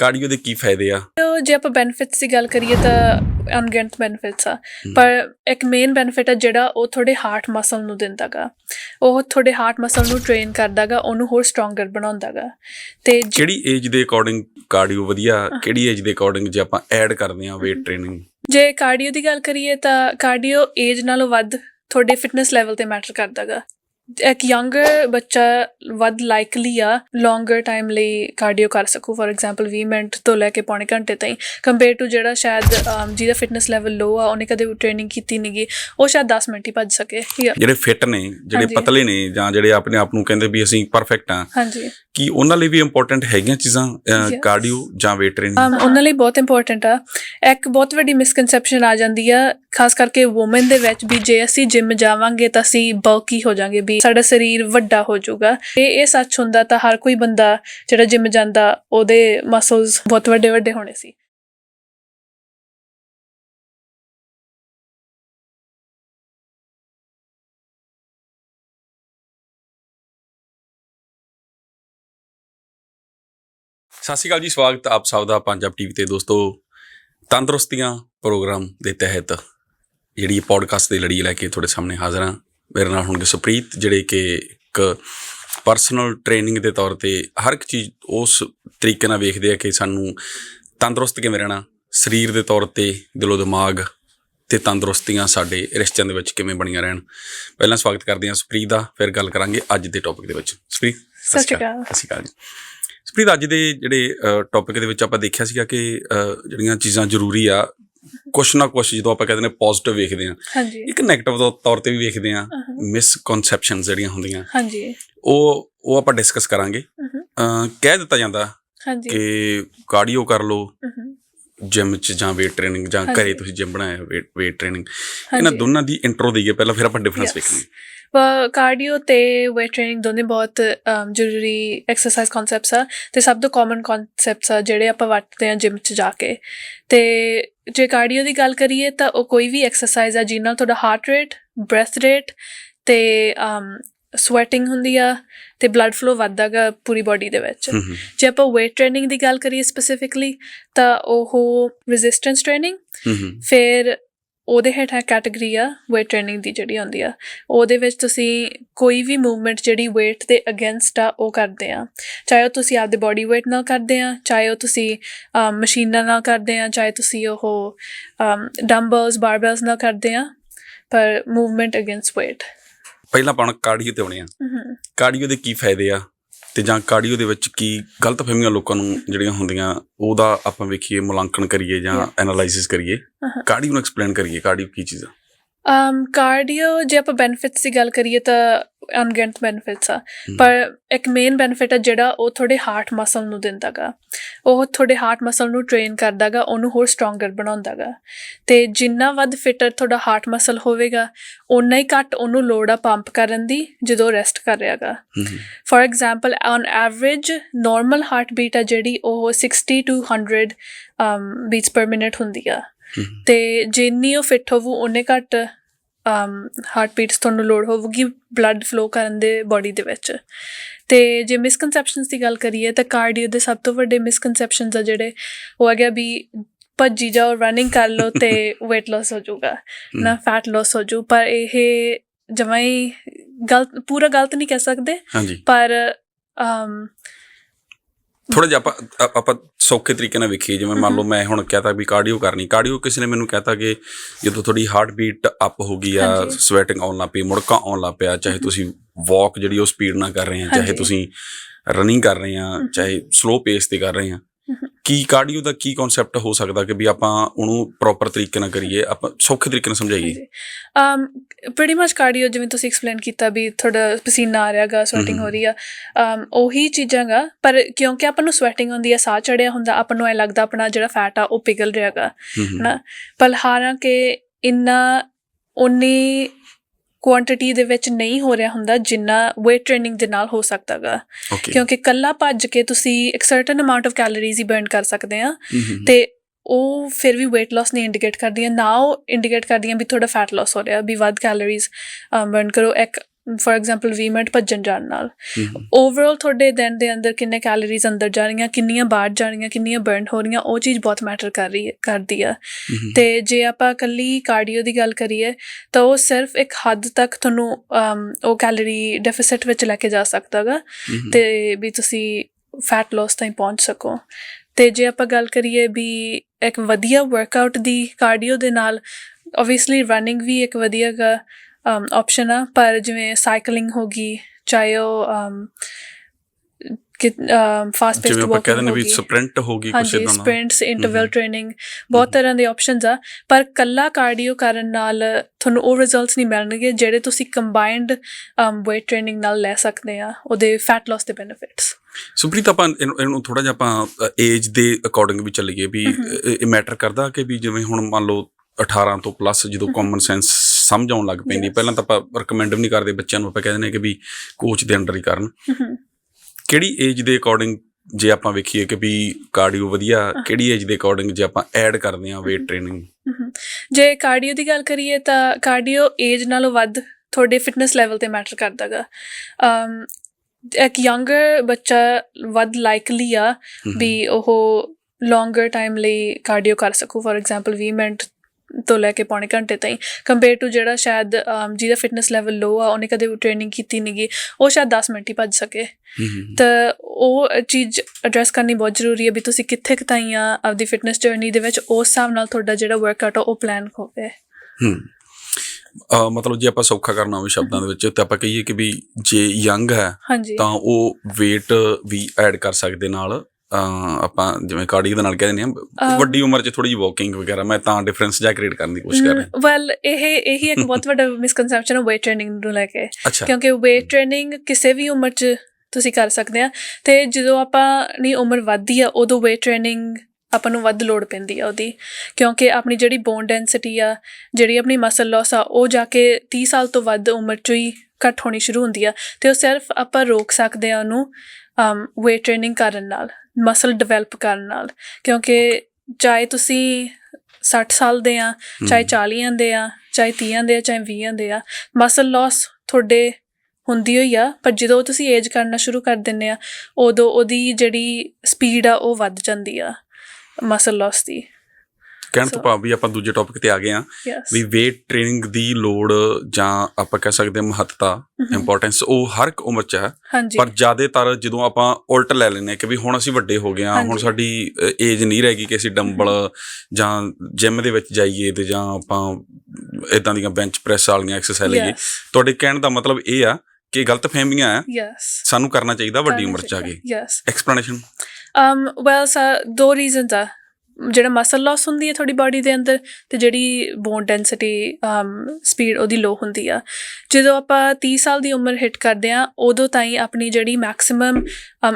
Cardio ਦੇ ਕੀ ਫਾਇਦੇ ਆ? ਜੇ ਆਪਾਂ ਬੈਨੀਫਿਟਸ ਦੀ ਗੱਲ ਕਰੀਏ ਤਾਂ ਅਨਗਿਣਤ ਬੈਨੀਫਿਟਸ ਆ। ਪਰ ਇੱਕ ਮੇਨ ਬੈਨੀਫਿਟ ਆ ਜਿਹੜਾ ਉਹ ਤੁਹਾਡੇ ਹਾਰਟ ਮਸਲ ਨੂੰ ਦਿੰਦਾਗਾ। ਉਹ ਤੁਹਾਡੇ ਹਾਰਟ ਮਸਲ ਨੂੰ ਟ੍ਰੇਨ ਕਰਦਾਗਾ ਉਹਨੂੰ ਹੋਰ ਸਟਰੋਂਗਰ ਬਣਾਉਂਦਾਗਾ। ਤੇ ਕਿਹੜੀ ਏਜ ਦੇ ਅਕੋਰਡਿੰਗ ਕਾਰਡੀਓ ਵਧੀਆ ਕਿਹੜੀ ਏਜ ਦੇ ਅਕੋਰਡਿੰਗ ਜੇ ਆਪਾਂ ਐਡ ਕਰਦੇ ਆ weight ਟ੍ਰੇਨਿੰਗ ਜੇ ਕਾਰਡੀਓ ਦੀ ਗੱਲ ਕਰੀਏ ਤਾਂ ਕਾਰਡੀਓ ਏਜ ਨਾਲੋਂ ਵੱਧ ਤੁਹਾਡੇ ਫਿਟਨੈਸ ਲੈਵਲ ਤੇ ਮੈਟਰ ਕਰਦਾਗਾ। ਇੱਕ ਯੰਗਰ ਬੱਚਾ ਵੱਧ ਲਾਈਕਲੀ ਆ ਲੌਂਗਰ ਟਾਈਮ ਲਈ ਕਾਰਡੀਓ ਕਰ ਸਕੂ। ਫੋਰ ਐਗਜ਼ਾਮਪਲ 20 ਮਿੰਟ ਤੋਂ ਲੈ ਕੇ ਪੌਣੇ ਘੰਟੇ ਤਾਈਂ। ਕੰਪੇਅਰ ਟੂ ਜਿਹੜਾ ਸ਼ਾਇਦ ਜਿਹਦਾ ਫਿਟਨੈਸ ਲੈਵਲ ਲੋ ਆ ਉਹਨੇ ਕਦੇ ਟ੍ਰੇਨਿੰਗ ਕੀਤੀ ਨਹੀਂਗੀ ਉਹ ਸ਼ਾਇਦ 10 ਮਿੰਟ ਹੀ ਭੱਜ ਸਕੇ। ਜਿਹੜੇ ਫਿੱਟ ਨੇ ਜਿਹੜੇ। ਪਤਲੇ ਨੇ ਜਾਂ ਜਿਹੜੇ ਆਪਣੇ ਆਪ ਨੂੰ ਕਹਿੰਦੇ ਵੀ ਅਸੀਂ ਪਰਫੈਕਟ ਆ ਹਾਂਜੀ। ਕੀ ਉਹਨਾਂ ਲਈ ਵੀ ਇੰਪੋਰਟੈਂਟ ਹੈਗੀਆਂ ਚੀਜ਼ਾਂ. ਕਾਰਡੀਓ ਜਾਂ weight training? ਉਹਨਾਂ ਲਈ ਬਹੁਤ ਇੰਪੋਰਟੈਂਟ ਆ। ਇੱਕ ਬਹੁਤ ਵੱਡੀ ਮਿਸਕਨਸੈਪਸ਼ਨ ਆ ਜਾਂਦੀ ਆ ਖਾਸ ਕਰਕੇ ਔਮਨ ਦੇ ਵਿੱਚ ਵੀ ਜੇ ਅਸੀਂ ਜਿਮ ਜਾਵਾਂਗੇ ਤਾਂ ਅਸੀਂ ਬਲਕੀ ਹੋ ਜਾਾਂਗੇ ਵੀ ਸਾਡਾ ਸਰੀਰ ਵੱਡਾ ਹੋ ਜਾਊਗਾ। ਇਹ ਇਹ ਸੱਚ ਹੁੰਦਾ ਤਾਂ ਹਰ ਕੋਈ ਬੰਦਾ ਜਿਹੜਾ ਜਿਮ ਜਾਂਦਾ, ਉਹਦੇ ਮਸਲਸ ਬਹੁਤ ਵੱਡੇ ਵੱਡੇ ਹੋਣੇ ਸੀ। ਸਤਿ ਸ਼੍ਰੀ ਅਕਾਲ ਜੀ, ਸਵਾਗਤ ਆਪ ਸਭ ਦਾ ਪੰਜਾਬ ਟੀਵੀ ਤੇ। ਦੋਸਤੋ, ਤੰਦਰੁਸਤੀਆਂ ਪ੍ਰੋਗਰਾਮ ਦੇ ਤਹਿਤ ਜਿਹੜੀ ਪੋਡਕਾਸਟ ਦੀ ਲੜੀ ਲੈ ਕੇ ਤੁਹਾਡੇ ਸਾਹਮਣੇ ਹਾਜ਼ਰ ਹਾਂ। ਮੇਰੇ ਨਾਲ ਹੋਣਗੇ ਸੁਪ੍ਰੀਤ ਜਿਹੜੇ ਕਿ ਇੱਕ ਪਰਸਨਲ ਟ੍ਰੇਨਿੰਗ ਦੇ ਤੌਰ ਤੇ ਹਰ ਇੱਕ ਚੀਜ਼ ਉਸ ਤਰੀਕੇ ਨਾਲ ਵੇਖਦੇ ਆ ਕਿ ਸਾਨੂੰ ਤੰਦਰੁਸਤ ਕਿਵੇਂ ਰਹਿਣਾ ਸਰੀਰ ਦੇ ਤੌਰ ਤੇ ਦਿਲੋਂ ਦਿਮਾਗ ਤੇ ਤੰਦਰੁਸਤੀਆਂ ਸਾਡੇ ਰਿਸ਼ਤਿਆਂ ਦੇ ਵਿੱਚ ਕਿਵੇਂ ਬਣੀਆਂ ਰਹਿਣ। ਪਹਿਲਾਂ ਸਵਾਗਤ ਕਰਦੇ ਹਾਂ ਸੁਪ੍ਰੀਤ ਦਾ ਫਿਰ ਗੱਲ ਕਰਾਂਗੇ ਅੱਜ ਦੇ ਟੌਪਿਕ ਦੇ ਵਿੱਚ। ਸੁਪ੍ਰੀਤ ਸਤਿ ਸ਼੍ਰੀ ਅਕਾਲ। ਸਤਿ ਸ਼੍ਰੀ ਅਕਾਲ ਜੀ। ਸੁਪ੍ਰੀਤ ਅੱਜ ਦੇ ਜਿਹੜੇ ਟੌਪਿਕ ਦੇ ਵਿੱਚ ਆਪਾਂ ਦੇਖਿਆ ਸੀਗਾ ਕਿ ਜਿਹੜੀਆਂ ਚੀਜ਼ਾਂ ਜ਼ਰੂਰੀ ਆ ਕੁਛ ਨਾ ਕੁਛ ਜਦੋਂ ਆਪਾਂ ਕਹਿੰਦੇ ਨੇ ਪੋਜ਼ਿਟਿਵ ਵੇਖਦੇ ਆ ਹਾਂਜੀ। ਇੱਕ 네ਗੇਟਿਵ ਤੌਰ ਤੇ ਵੀ ਵੇਖਦੇ ਆ ਮਿਸਕਨਸੈਪਸ਼ਨਸ ਜਿਹੜੀਆਂ ਹੁੰਦੀਆਂ ਹਾਂਜੀ। ਉਹ ਉਹ ਆਪਾਂ ਡਿਸਕਸ ਕਰਾਂਗੇ। ਕਹਿ ਦਿੱਤਾ ਜਾਂਦਾ ਹਾਂਜੀ। ਕਿ ਕਾਰਡੀਓ ਕਰ ਲਓ। ਅਹੰ, ਜਿਮ ਚ ਜਾਂ weight ਟ੍ਰੇਨਿੰਗ ਜਾਂ। ਘਰੇ ਤੁਸੀਂ ਜਿਮ ਬਣਾਇਆ weight ਟ੍ਰੇਨਿੰਗ ਇਹਨਾਂ। ਦੋਨਾਂ ਦੀ ਇੰਟਰੋ ਦਈਏ ਪਹਿਲਾਂ ਫਿਰ ਆਪਾਂ ਡਿਫਰੈਂਸ. ਵੇਖਾਂਗੇ ਕਾਰਡੀਓ ਤੇ weight ਟ੍ਰੇਨਿੰਗ ਦੋਨੇ ਬਹੁਤ ਜ਼ਰੂਰੀ ਐਕਸਰਸਾਈਜ਼ ਕਨਸੈਪਟਸ ਆ ਤੇ ਸਭ ਤੋਂ ਕਾਮਨ ਕਨਸੈਪਟਸ ਆ ਜਿਹੜੇ ਆਪਾਂ ਵਰਤਦੇ ਆ ਜਿਮ 'ਚ ਜਾ ਕੇ ਤੇ ਜੇ ਕਾਰਡੀਓ ਦੀ ਗੱਲ ਕਰੀਏ ਤਾਂ ਉਹ ਕੋਈ ਵੀ ਐਕਸਰਸਾਈਜ਼ ਆ ਜਿਹਦੇ ਨਾਲ ਤੁਹਾਡਾ ਹਾਰਟ ਰੇਟ ਬ੍ਰੈਥ ਰੇਟ ਤੇ ਸਵੈਟਿੰਗ ਹੁੰਦੀ ਆ ਤੇ ਬਲੱਡ ਫਲੋ ਵੱਧਦਾਗਾ ਪੂਰੀ ਬਾਡੀ ਦੇ ਵਿੱਚ। ਹੂੰ ਹੂੰ ਜੇ ਆਪਾਂ weight ਟ੍ਰੇਨਿੰਗ ਦੀ ਗੱਲ ਕਰੀਏ ਸਪੈਸੀਫਿਕਲੀ ਤਾਂ ਉਹ ਰੈਜ਼ਿਸਟੈਂਸ ਟ੍ਰੇਨਿੰਗ ਹੂੰ ਹੂੰ ਫਿਰ ਉਹਦੇ ਹੇਠਾਂ ਕੈਟਾਗਰੀ ਆ weight ਟ੍ਰੇਨਿੰਗ ਦੀ ਜਿਹੜੀ ਹੁੰਦੀ ਆ। ਉਹਦੇ ਵਿੱਚ ਤੁਸੀਂ ਕੋਈ ਵੀ ਮੂਵਮੈਂਟ ਜਿਹੜੀ weight ਦੇ ਅਗੇਂਸਟ ਆ ਉਹ ਕਰਦੇ ਆ। ਚਾਹੇ ਉਹ ਤੁਸੀਂ ਆਪਦੇ ਬਾਡੀ weight ਨਾਲ ਕਰਦੇ ਆ ਚਾਹੇ ਉਹ ਤੁਸੀਂ ਮਸ਼ੀਨਾਂ ਨਾਲ ਕਰਦੇ ਆ ਚਾਹੇ ਤੁਸੀਂ ਉਹ ਡੰਬਲਸ ਬਾਰਬੈਲਸ ਨਾਲ ਕਰਦੇ ਆ ਪਰ ਮੂਵਮੈਂਟ ਅਗੇਂਸਟ weight ਪਹਿਲਾਂ ਆਪਾਂ ਕਾਰਡੀਓ ਤੇ ਆਉਣੇ ਆ ਕਾਰਡੀਓ ਦੇ ਕੀ ਫਾਇਦੇ ਆ ਤੇ ਜਾਂ ਕਾਰਡੀਓ ਦੇ ਵਿੱਚ ਕੀ ਗਲਤ ਫਹਿਮੀਆਂ ਲੋਕਾਂ ਨੂੰ ਜਿਹੜੀਆਂ ਹੁੰਦੀਆਂ ਉਹਦਾ ਆਪਾਂ ਵੇਖੀਏ ਮੁਲਾਂਕਣ ਕਰੀਏ ਜਾਂ. ਐਨਾਲਾਈਸਿਸ ਕਰੀਏ ਅਹਾਂ। ਕਾਰਡੀਓ ਨੂੰ ਐਕਸਪਲੇਨ ਕਰੀਏ ਕਾਰਡੀਓ ਕੀ ਚੀਜ਼ ਆ um ਕਾਰਡੀਓ ਜੇ ਆਪਾਂ ਬੈਨੀਫਿਟਸ ਦੀ ਗੱਲ ਕਰੀਏ ਤਾਂ ਅਨਗਿਣਤ ਬੈਨੀਫਿਟਸ ਆ। ਪਰ ਇੱਕ ਮੇਨ ਬੈਨੀਫਿਟ ਆ ਜਿਹੜਾ ਉਹ ਤੁਹਾਡੇ ਹਾਰਟ ਮਸਲ ਨੂੰ ਦਿੰਦਾਗਾ ਉਹ ਤੁਹਾਡੇ ਹਾਰਟ ਮਸਲ ਨੂੰ ਟ੍ਰੇਨ ਕਰਦਾਗਾ ਉਹਨੂੰ ਹੋਰ ਸਟਰੋਂਗਰ ਬਣਾਉਂਦਾਗਾ ਤੇ ਜਿੰਨਾ ਵੱਧ ਫਿਟਰ ਤੁਹਾਡਾ ਹਾਰਟ ਮਸਲ ਹੋਵੇਗਾ ਓਨਾ ਹੀ ਘੱਟ ਉਹਨੂੰ ਲੋੜ ਆ ਪੰਪ ਕਰਨ ਦੀ ਜਦੋਂ ਰੈਸਟ ਕਰ ਰਿਹਾਗਾ for example on average normal heart beat ਆ ਜਿਹੜੀ ਉਹ 60 ਟੂ 100 ਬੀਟਸ ਪਰ ਮਿੰਟ ਹੁੰਦੀ ਆ। ਤੇ ਜਿੰਨੀ ਉਹ ਫਿੱਟ ਹੋਵੂ ਉਹਨੇ ਘੱਟ ਹਾਰਟ ਬੀਟਸ ਤੁਹਾਨੂੰ ਲੋੜ ਹੋਊਗੀ ਬਲੱਡ ਫਲੋ ਕਰਨ ਦੇ ਬਾਡੀ ਦੇ ਵਿੱਚ। ਤੇ ਜੇ ਮਿਸਕਨਸੈਪਸ਼ਨਸ ਦੀ ਗੱਲ ਕਰੀਏ ਤਾਂ ਕਾਰਡੀਓ ਦੇ ਸਭ ਤੋਂ ਵੱਡੇ ਮਿਸਕਨਸੈਪਸ਼ਨਸ ਆ ਜਿਹੜੇ ਉਹ ਹੈਗਾ ਵੀ ਭੱਜੀ ਜਾਓ ਰਨਿੰਗ ਕਰ ਲਓ ਤੇ weight loss ਹੋ ਜਾਊਗਾ। ਨਾ ਫੈਟ loss ਹੋ ਜਾਊ ਪਰ ਇਹ ਜਮਾਂ ਹੀ ਗਲਤ ਪੂਰਾ ਗਲਤ ਨਹੀਂ ਕਹਿ ਸਕਦੇ। ਪਰ ਅਮ ਥੋੜਾ ਜਿਹਾ ਆਪਾਂ ਆਪਾਂ ਸੌਖੇ ਤਰੀਕੇ ਨਾਲ ਵੇਖੀਏ ਜਿਵੇਂ ਮੰਨ ਲਓ ਮੈਂ ਹੁਣ ਕਹਤਾ ਵੀ ਕਾਰਡੀਓ ਕਰਨੀ ਕਾਰਡੀਓ ਕਿਸੇ ਨੇ ਮੈਨੂੰ ਕਹਤਾ ਕਿ ਜਦੋਂ ਤੁਹਾਡੀ ਹਾਰਟ ਬੀਟ ਅਪ ਹੋ ਗਈ ਆ। ਸਵੈਟਿੰਗ ਆਉਣ ਲੱਗ ਪਈ ਮੁੜਕਾ ਆਉਣ ਲੱਗ ਪਿਆ ਚਾਹੇ ਤੁਸੀਂ ਵਾਕ ਜਿਹੜੀ ਉਹ ਸਪੀਡ ਨਾਲ ਕਰ ਰਹੇ ਆ ਚਾਹੇ। ਤੁਸੀਂ ਰਨਿੰਗ ਕਰ ਰਹੇ ਆ ਚਾਹੇ ਸਲੋ ਪੇਸ ਤੇ ਕਰ ਰਹੇ ਆ ਕੀ ਕਾਰਡੀਓ ਦਾ ਕੀ ਕਨਸੈਪਟ ਹੋ ਸਕਦਾ ਕਿ ਵੀ ਆਪਾਂ ਉਹਨੂੰ ਪ੍ਰੋਪਰ ਤਰੀਕੇ ਨਾਲ ਕਰੀਏ ਆਪਾਂ ਸੌਖੇ ਤਰੀਕੇ ਨਾਲ ਸਮਝਾਈਏ? um pretty much cardio ਜਿਵੇਂ ਤੁਸੀਂ ਐਕਸਪਲੇਨ ਕੀਤਾ ਵੀ ਥੋੜਾ ਪਸੀਨਾ ਆ ਰਿਹਾਗਾ ਸਵੈਟਿੰਗ ਹੋ ਰਹੀ ਆ um ਉਹੀ ਚੀਜ਼ਾਂ ਗਾ ਪਰ ਕਿਉਂਕਿ ਆਪਾਂ ਨੂੰ ਸਵੈਟਿੰਗ ਹੁੰਦੀ ਆ ਸਾਹ ਚੜਿਆ ਹੁੰਦਾ ਆਪਾਂ ਨੂੰ ਐ ਲੱਗਦਾ ਆਪਣਾ ਜਿਹੜਾ ਫੈਟ ਆ ਉਹ ਪਿਘਲ ਰਿਹਾਗਾ। ਨਾ ਪਰ ਹਾਲਾਂਕਿ ਇੰਨਾ ਉਨੀ ਕੁਆਂਟੀਟੀ ਦੇ ਵਿੱਚ ਨਹੀਂ ਹੋ ਰਿਹਾ ਹੁੰਦਾ ਜਿੰਨਾ weight ਟ੍ਰੇਨਿੰਗ ਦੇ ਨਾਲ ਹੋ ਸਕਦਾਗਾ। ਕਿਉਂਕਿ ਕੱਲਾ ਭੱਜ ਕੇ ਤੁਸੀਂ ਇੱਕ ਸਰਟਨ ਅਮਾਉਂਟ ਆਫ ਕੈਲੋਰੀਜ਼ ਹੀ ਬਰਨ ਕਰ ਸਕਦੇ ਆ। ਤੇ ਉਹ ਫਿਰ ਵੀ weight loss ਨਹੀਂ ਇੰਡੀਕੇਟ ਕਰਦੀਆਂ। ਨਾ ਉਹ ਇੰਡੀਕੇਟ ਕਰਦੀਆਂ ਵੀ ਤੁਹਾਡਾ fat loss ਹੋ ਰਿਹਾ ਵੀ ਵੱਧ ਕੈਲੋਰੀਜ਼ ਬਰਨ ਕਰੋ। ਇੱਕ ਫੋਰ ਐਗਜ਼ਾਮਪਲ 20 ਮਿੰਟ ਭੱਜਣ ਜਾਣ ਨਾਲ। ਓਵਰਆਲ ਤੁਹਾਡੇ ਦਿਨ ਦੇ ਅੰਦਰ ਕਿੰਨੇ ਕੈਲੋਰੀਜ਼ ਅੰਦਰ ਜਾ ਰਹੀਆਂ ਕਿੰਨੀਆਂ ਬਾਹਰ ਜਾ ਰਹੀਆਂ ਕਿੰਨੀਆਂ ਬਰਨ ਹੋ ਰਹੀਆਂ ਉਹ ਚੀਜ਼ ਬਹੁਤ ਮੈਟਰ ਕਰ ਰਹੀ ਹੈ ਕਰਦੀ ਆ। ਤੇ ਜੇ ਆਪਾਂ ਕੱਲੀ ਕਾਰਡੀਓ ਦੀ ਗੱਲ ਕਰੀਏ ਤਾਂ ਉਹ ਸਿਰਫ ਇੱਕ ਹੱਦ ਤੱਕ ਤੁਹਾਨੂੰ ਉਹ ਕੈਲੋਰੀ ਡੈਫਿਸਿਟ ਵਿੱਚ ਲੈ ਕੇ ਜਾ ਸਕਦਾਗਾ ਹਮ, ਤੇ ਵੀ ਤੁਸੀਂ ਫੈਟ ਲਾਸ ਤਾਈਂ ਪਹੁੰਚ ਸਕੋ। ਤੇ ਜੇ ਆਪਾਂ ਗੱਲ ਕਰੀਏ ਵੀ ਇੱਕ ਵਧੀਆ ਵਰਕਆਊਟ ਦੀ ਕਾਰਡੀਓ ਦੇ ਨਾਲ ਆਬਵੀਅਸਲੀ ਰਨਿੰਗ ਵੀ ਇੱਕ ਵਧੀਆ ਗਾ ਆਪਸ਼ਨ ਆ। ਪਰ ਜਿਵੇਂ ਸਾਈਕਲਿੰਗ ਹੋ ਗਈ ਚਾਹੇ ਉਹ ਕਿ ਫਾਸਟ ਪੇਸਡ ਆਪਾਂ ਕਹਿੰਦੇ ਵੀ ਸਪ੍ਰਿੰਟ ਹੋ ਗਈ ਕੁਛ ਇਦਾਂ ਸਪ੍ਰਿੰਟਸ ਇੰਟਰਵਲ। ਟ੍ਰੇਨਿੰਗ ਬਹੁਤ ਤਰ੍ਹਾਂ ਦੇ ਆਪਸ਼ਨਸ ਆ। ਪਰ ਕੱਲਾ ਕਾਰਡੀਓ ਕਰਨ ਨਾਲ ਤੁਹਾਨੂੰ ਉਹ ਰਿਜ਼ਲਟਸ ਨਹੀਂ ਮਿਲਣਗੇ ਜਿਹੜੇ ਤੁਸੀਂ ਕੰਬਾਈਨਡ weight ਟ੍ਰੇਨਿੰਗ ਨਾਲ ਲੈ ਸਕਦੇ ਆ। ਉਹਦੇ ਫੈਟ ਲਾਸ ਦੇ ਬੈਨੀਫਿਟਸ ਸੁਪ੍ਰੀਤ ਆਪਾਂ ਇਹਨੂੰ ਥੋੜਾ ਜਿਹਾ ਆਪਾਂ ਏਜ ਦੇ ਅਕੋਰਡਿੰਗ ਵੀ ਚੱਲੀਏ ਵੀ। ਇਹ- ਮੈਟਰ ਕਰਦਾ ਕਿ ਵੀ ਜਿਵੇਂ ਹੁਣ ਮੰਨ ਲਓ 18 ਤੋਂ ਪਲੱਸ ਜਦੋਂ। ਕਾਮਨ ਸੈਂਸ ਸਮਝ ਆਉਣ ਲੱਗ ਪੈਂਦੀ. ਪਹਿਲਾਂ ਤਾਂ ਆਪਾਂ ਰეკਮੈਂਡ ਵੀ ਨਹੀਂ ਕਰਦੇ ਬੱਚਿਆਂ ਨੂੰ ਆਪਾਂ ਕਹਿੰਦੇ ਨੇ ਕਿ ਵੀ ਕੋਚ ਦੇ ਅੰਡਰ ਹੀ ਕਰਨ। ਕਿਹੜੀ ਏਜ ਦੇ ਅਕੋਰਡਿੰਗ ਜੇ ਆਪਾਂ ਵੇਖੀਏ ਕਿ ਵੀ ਕਾਰਡੀਓ ਵਧੀਆ ਕਿਹੜੀ ਏਜ ਦੇ ਅਕੋਰਡਿੰਗ ਜੇ ਆਪਾਂ ਐਡ ਕਰਦੇ ਹਾਂ weight ਮਹਮ। ਜੇ ਕਾਰਡੀਓ ਦੀ ਗੱਲ ਕਰੀਏ ਤਾਂ ਕਾਰਡੀਓ ਏਜ ਨਾਲੋਂ ਵੱਧ ਤੁਹਾਡੇ ਫਿਟਨੈਸ ਲੈਵਲ ਤੇ ਮੈਟਰ ਕਰਦਾਗਾ। ਅਮ ਇੱਕ ਯੰਗਰ ਬੱਚਾ ਵੱਧ ਲਾਈਕਲੀ ਆ ਵੀ ਉਹ ਲੌਂਗਰ ਟਾਈਮ ਲਈ ਕਾਰਡੀਓ ਕਰ ਸਕੂ। ਫੋਰ ਐਗਜ਼ਾਮਪਲ 20 ਮਿੰਟ ਤੋਂ ਲੈ ਕੇ ਪੌਣੇ ਘੰਟੇ ਤਾਈਂ ਕੰਪੇਅਰ ਟੂ ਜਿਹੜਾ ਸ਼ਾਇਦ ਜਿਹਦਾ ਫਿਟਨੈਸ ਲੈਵਲ ਲੋ ਆ ਉਹਨੇ ਕਦੇ ਟ੍ਰੇਨਿੰਗ ਕੀਤੀ ਨਹੀਂਗੀ ਉਹ ਸ਼ਾਇਦ 10 ਮਿੰਟ ਹੀ ਭੱਜ ਸਕੇ। ਤਾਂ ਉਹ ਚੀਜ਼ ਐਡਰੈਸ ਕਰਨੀ ਬਹੁਤ ਜ਼ਰੂਰੀ ਹੈ ਵੀ ਤੁਸੀਂ ਕਿੱਥੇ ਕੁ ਤਾਈਂ ਆ ਆਪਦੀ ਫਿਟਨੈਸ ਜਰਨੀ ਦੇ ਵਿੱਚ ਉਸ ਹਿਸਾਬ ਨਾਲ ਤੁਹਾਡਾ ਜਿਹੜਾ ਵਰਕਆਊਟ ਆ ਉਹ ਪਲਾਨ ਹੋਵੇ। ਹੂੰ। ਮਤਲਬ ਜੇ ਆਪਾਂ ਸੌਖਾ ਕਰਨਾ ਹੋਵੇ ਸ਼ਬਦਾਂ ਦੇ ਵਿੱਚ ਤਾਂ ਆਪਾਂ ਕਹੀਏ ਕਿ ਵੀ ਜੇ ਯੰਗ ਹੈ ਤਾਂ ਉਹ weight ਵੀ ਐਡ ਕਰ ਸਕਦੇ ਨਾਲ। ਆਪਾਂ ਜਿਵੇਂ ਕਾਰਡੀਓ ਦੇ ਨਾਲ ਕਹਿੰਦੇ ਨੇ ਅਹ ਵੱਡੀ ਉਮਰ 'ਚ ਥੋੜੀ ਜਿਹੀ ਵਾਕਿੰਗ ਵਗੈਰਾ ਮੈਂ ਤਾਂ ਡਿਫਰੈਂਸ ਜਾ ਕ੍ਰੀਏਟ ਕਰਨ ਦੀ ਕੋਸ਼ਿਸ਼ ਕਰ ਰਿਹਾ। ਵੈਲ ਇਹ ਇਹੀ ਇੱਕ ਬਹੁਤ ਵੱਡਾ ਮਿਸਕਨਸੈਪਸ਼ਨ ਹੈ weight training ਨੂੰ ਲੈ ਕੇ। ਕਿਉਂਕਿ weight training ਕਿਸੇ ਵੀ ਉਮਰ 'ਚ ਤੁਸੀਂ ਕਰ ਸਕਦੇ ਆ ਤੇ ਜਦੋਂ ਆਪਾਂ ਦੀ ਉਮਰ ਵੱਧਦੀ ਆ ਉਦੋਂ weight training ਆਪਾਂ ਨੂੰ ਵੱਧ ਲੋੜ ਪੈਂਦੀ ਆ ਉਹਦੀ। ਕਿਉਂਕਿ ਆਪਣੀ ਜਿਹੜੀ ਬੋਨ ਡੈਂਸਿਟੀ ਆ ਜਿਹੜੀ ਆਪਣੀ ਮਸਲ ਲਾਸ ਆ ਉਹ ਜਾ ਕੇ 30 ਸਾਲ ਤੋਂ ਵੱਧ ਉਮਰ 'ਚ ਹੀ ਘੱਟ ਹੋਣੀ ਸ਼ੁਰੂ ਹੁੰਦੀ ਆ ਤੇ ਉਹ ਸਿਰਫ ਆਪਾਂ ਰੋਕ ਸਕਦੇ ਆ ਉਹਨੂੰ weight training ਕਰਨ ਨਾਲ। ਮਸਲ ਡਿਵੈਲਪ ਕਰਨ ਨਾਲ ਕਿਉਂਕਿ ਚਾਹੇ ਤੁਸੀਂ 60 ਸਾਲ ਦੇ ਆ ਚਾਹੇ 40 ਦੇ ਆ ਚਾਹੇ 30 ਦੇ ਆ ਚਾਹੇ 20 ਦੇ ਆ ਮਸਲ ਲਾਸ ਤੁਹਾਡੇ ਹੁੰਦੀ ਹੋਈ ਆ ਪਰ ਜਦੋਂ ਤੁਸੀਂ ਏਜ ਕਰਨਾ ਸ਼ੁਰੂ ਕਰ ਦਿੰਦੇ ਆ ਉਦੋਂ ਉਹਦੀ ਜਿਹੜੀ ਸਪੀਡ ਆ ਉਹ ਵੱਧ ਜਾਂਦੀ ਆ ਮਸਲ ਲਾਸ ਦੀ। ਕਹਿਣ ਤੋਂ So- ਭਾਵ ਵੀ ਆਪਾਂ ਦੂਜੇ ਟੌਪਿਕ ਤੇ ਆ ਗਏ ਆ ਵੀ weight ਟ੍ਰੇਨਿੰਗ ਦੀ ਲੋੜ ਜਾਂ ਆਪਾਂ ਕਹਿ ਸਕਦੇ ਹਾਂ ਮਹੱਤਤਾ ਇੰਪੋਰਟੈਂਸ ਉਹ ਹਰ ਇੱਕ ਉਮਰ 'ਚ ਹੈ। ਪਰ ਜ਼ਿਆਦਾਤਰ ਜਦੋਂ ਆਪਾਂ ਉਲਟ ਲੈ ਲੈਨੇ ਕਿ ਵੀ ਹੁਣ ਅਸੀਂ ਵੱਡੇ ਹੋ ਗਏ ਆ ਹੁਣ। ਸਾਡੀ ਏਜ ਨਹੀਂ ਰਹਿ ਗਈ ਕਿ ਅਸੀਂ ਡੰਬਲ ਜਾਂ ਜਿਮ ਦੇ ਵਿੱਚ ਜਾਈਏ ਤੇ ਜਾਂ ਆਪਾਂ ਇਦਾਂ ਦੀਆਂ ਬੈਂਚ ਪ੍ਰੈਸ ਵਾਲੀਆਂ ਐਕਸਰਸਾਈਜ਼ ਲਈਏ। ਤੁਹਾਡੇ ਕਹਿਣ ਦਾ ਮਤਲਬ ਇਹ ਆ ਕਿ ਗਲਤ ਫਹਿਮੀਆਂ ਆ। ਯੈਸ ਸਾਨੂੰ ਕਰਨਾ ਚਾਹੀਦਾ ਵੱਡੀ ਉਮਰ 'ਚ ਆ ਕੇ। Yes explanation um well sir ਦੋ ਰੀਜ਼ਨਸ ਆ। ਜਿਹੜਾ ਮਸਲ ਲਾਸ ਹੁੰਦੀ ਹੈ ਤੁਹਾਡੀ ਬਾਡੀ ਦੇ ਅੰਦਰ ਤੇ ਜਿਹੜੀ ਬੋਨ ਡੈਂਸਿਟੀ ਸਪੀਡ ਉਹਦੀ ਲੋ ਹੁੰਦੀ ਆ ਜਦੋਂ ਆਪਾਂ 30 ਸਾਲ ਦੀ ਉਮਰ ਹਿੱਟ ਕਰਦੇ ਆ ਉਦੋਂ ਤਾਈਂ ਆਪਣੀ ਜਿਹੜੀ ਮੈਕਸਿਮਮ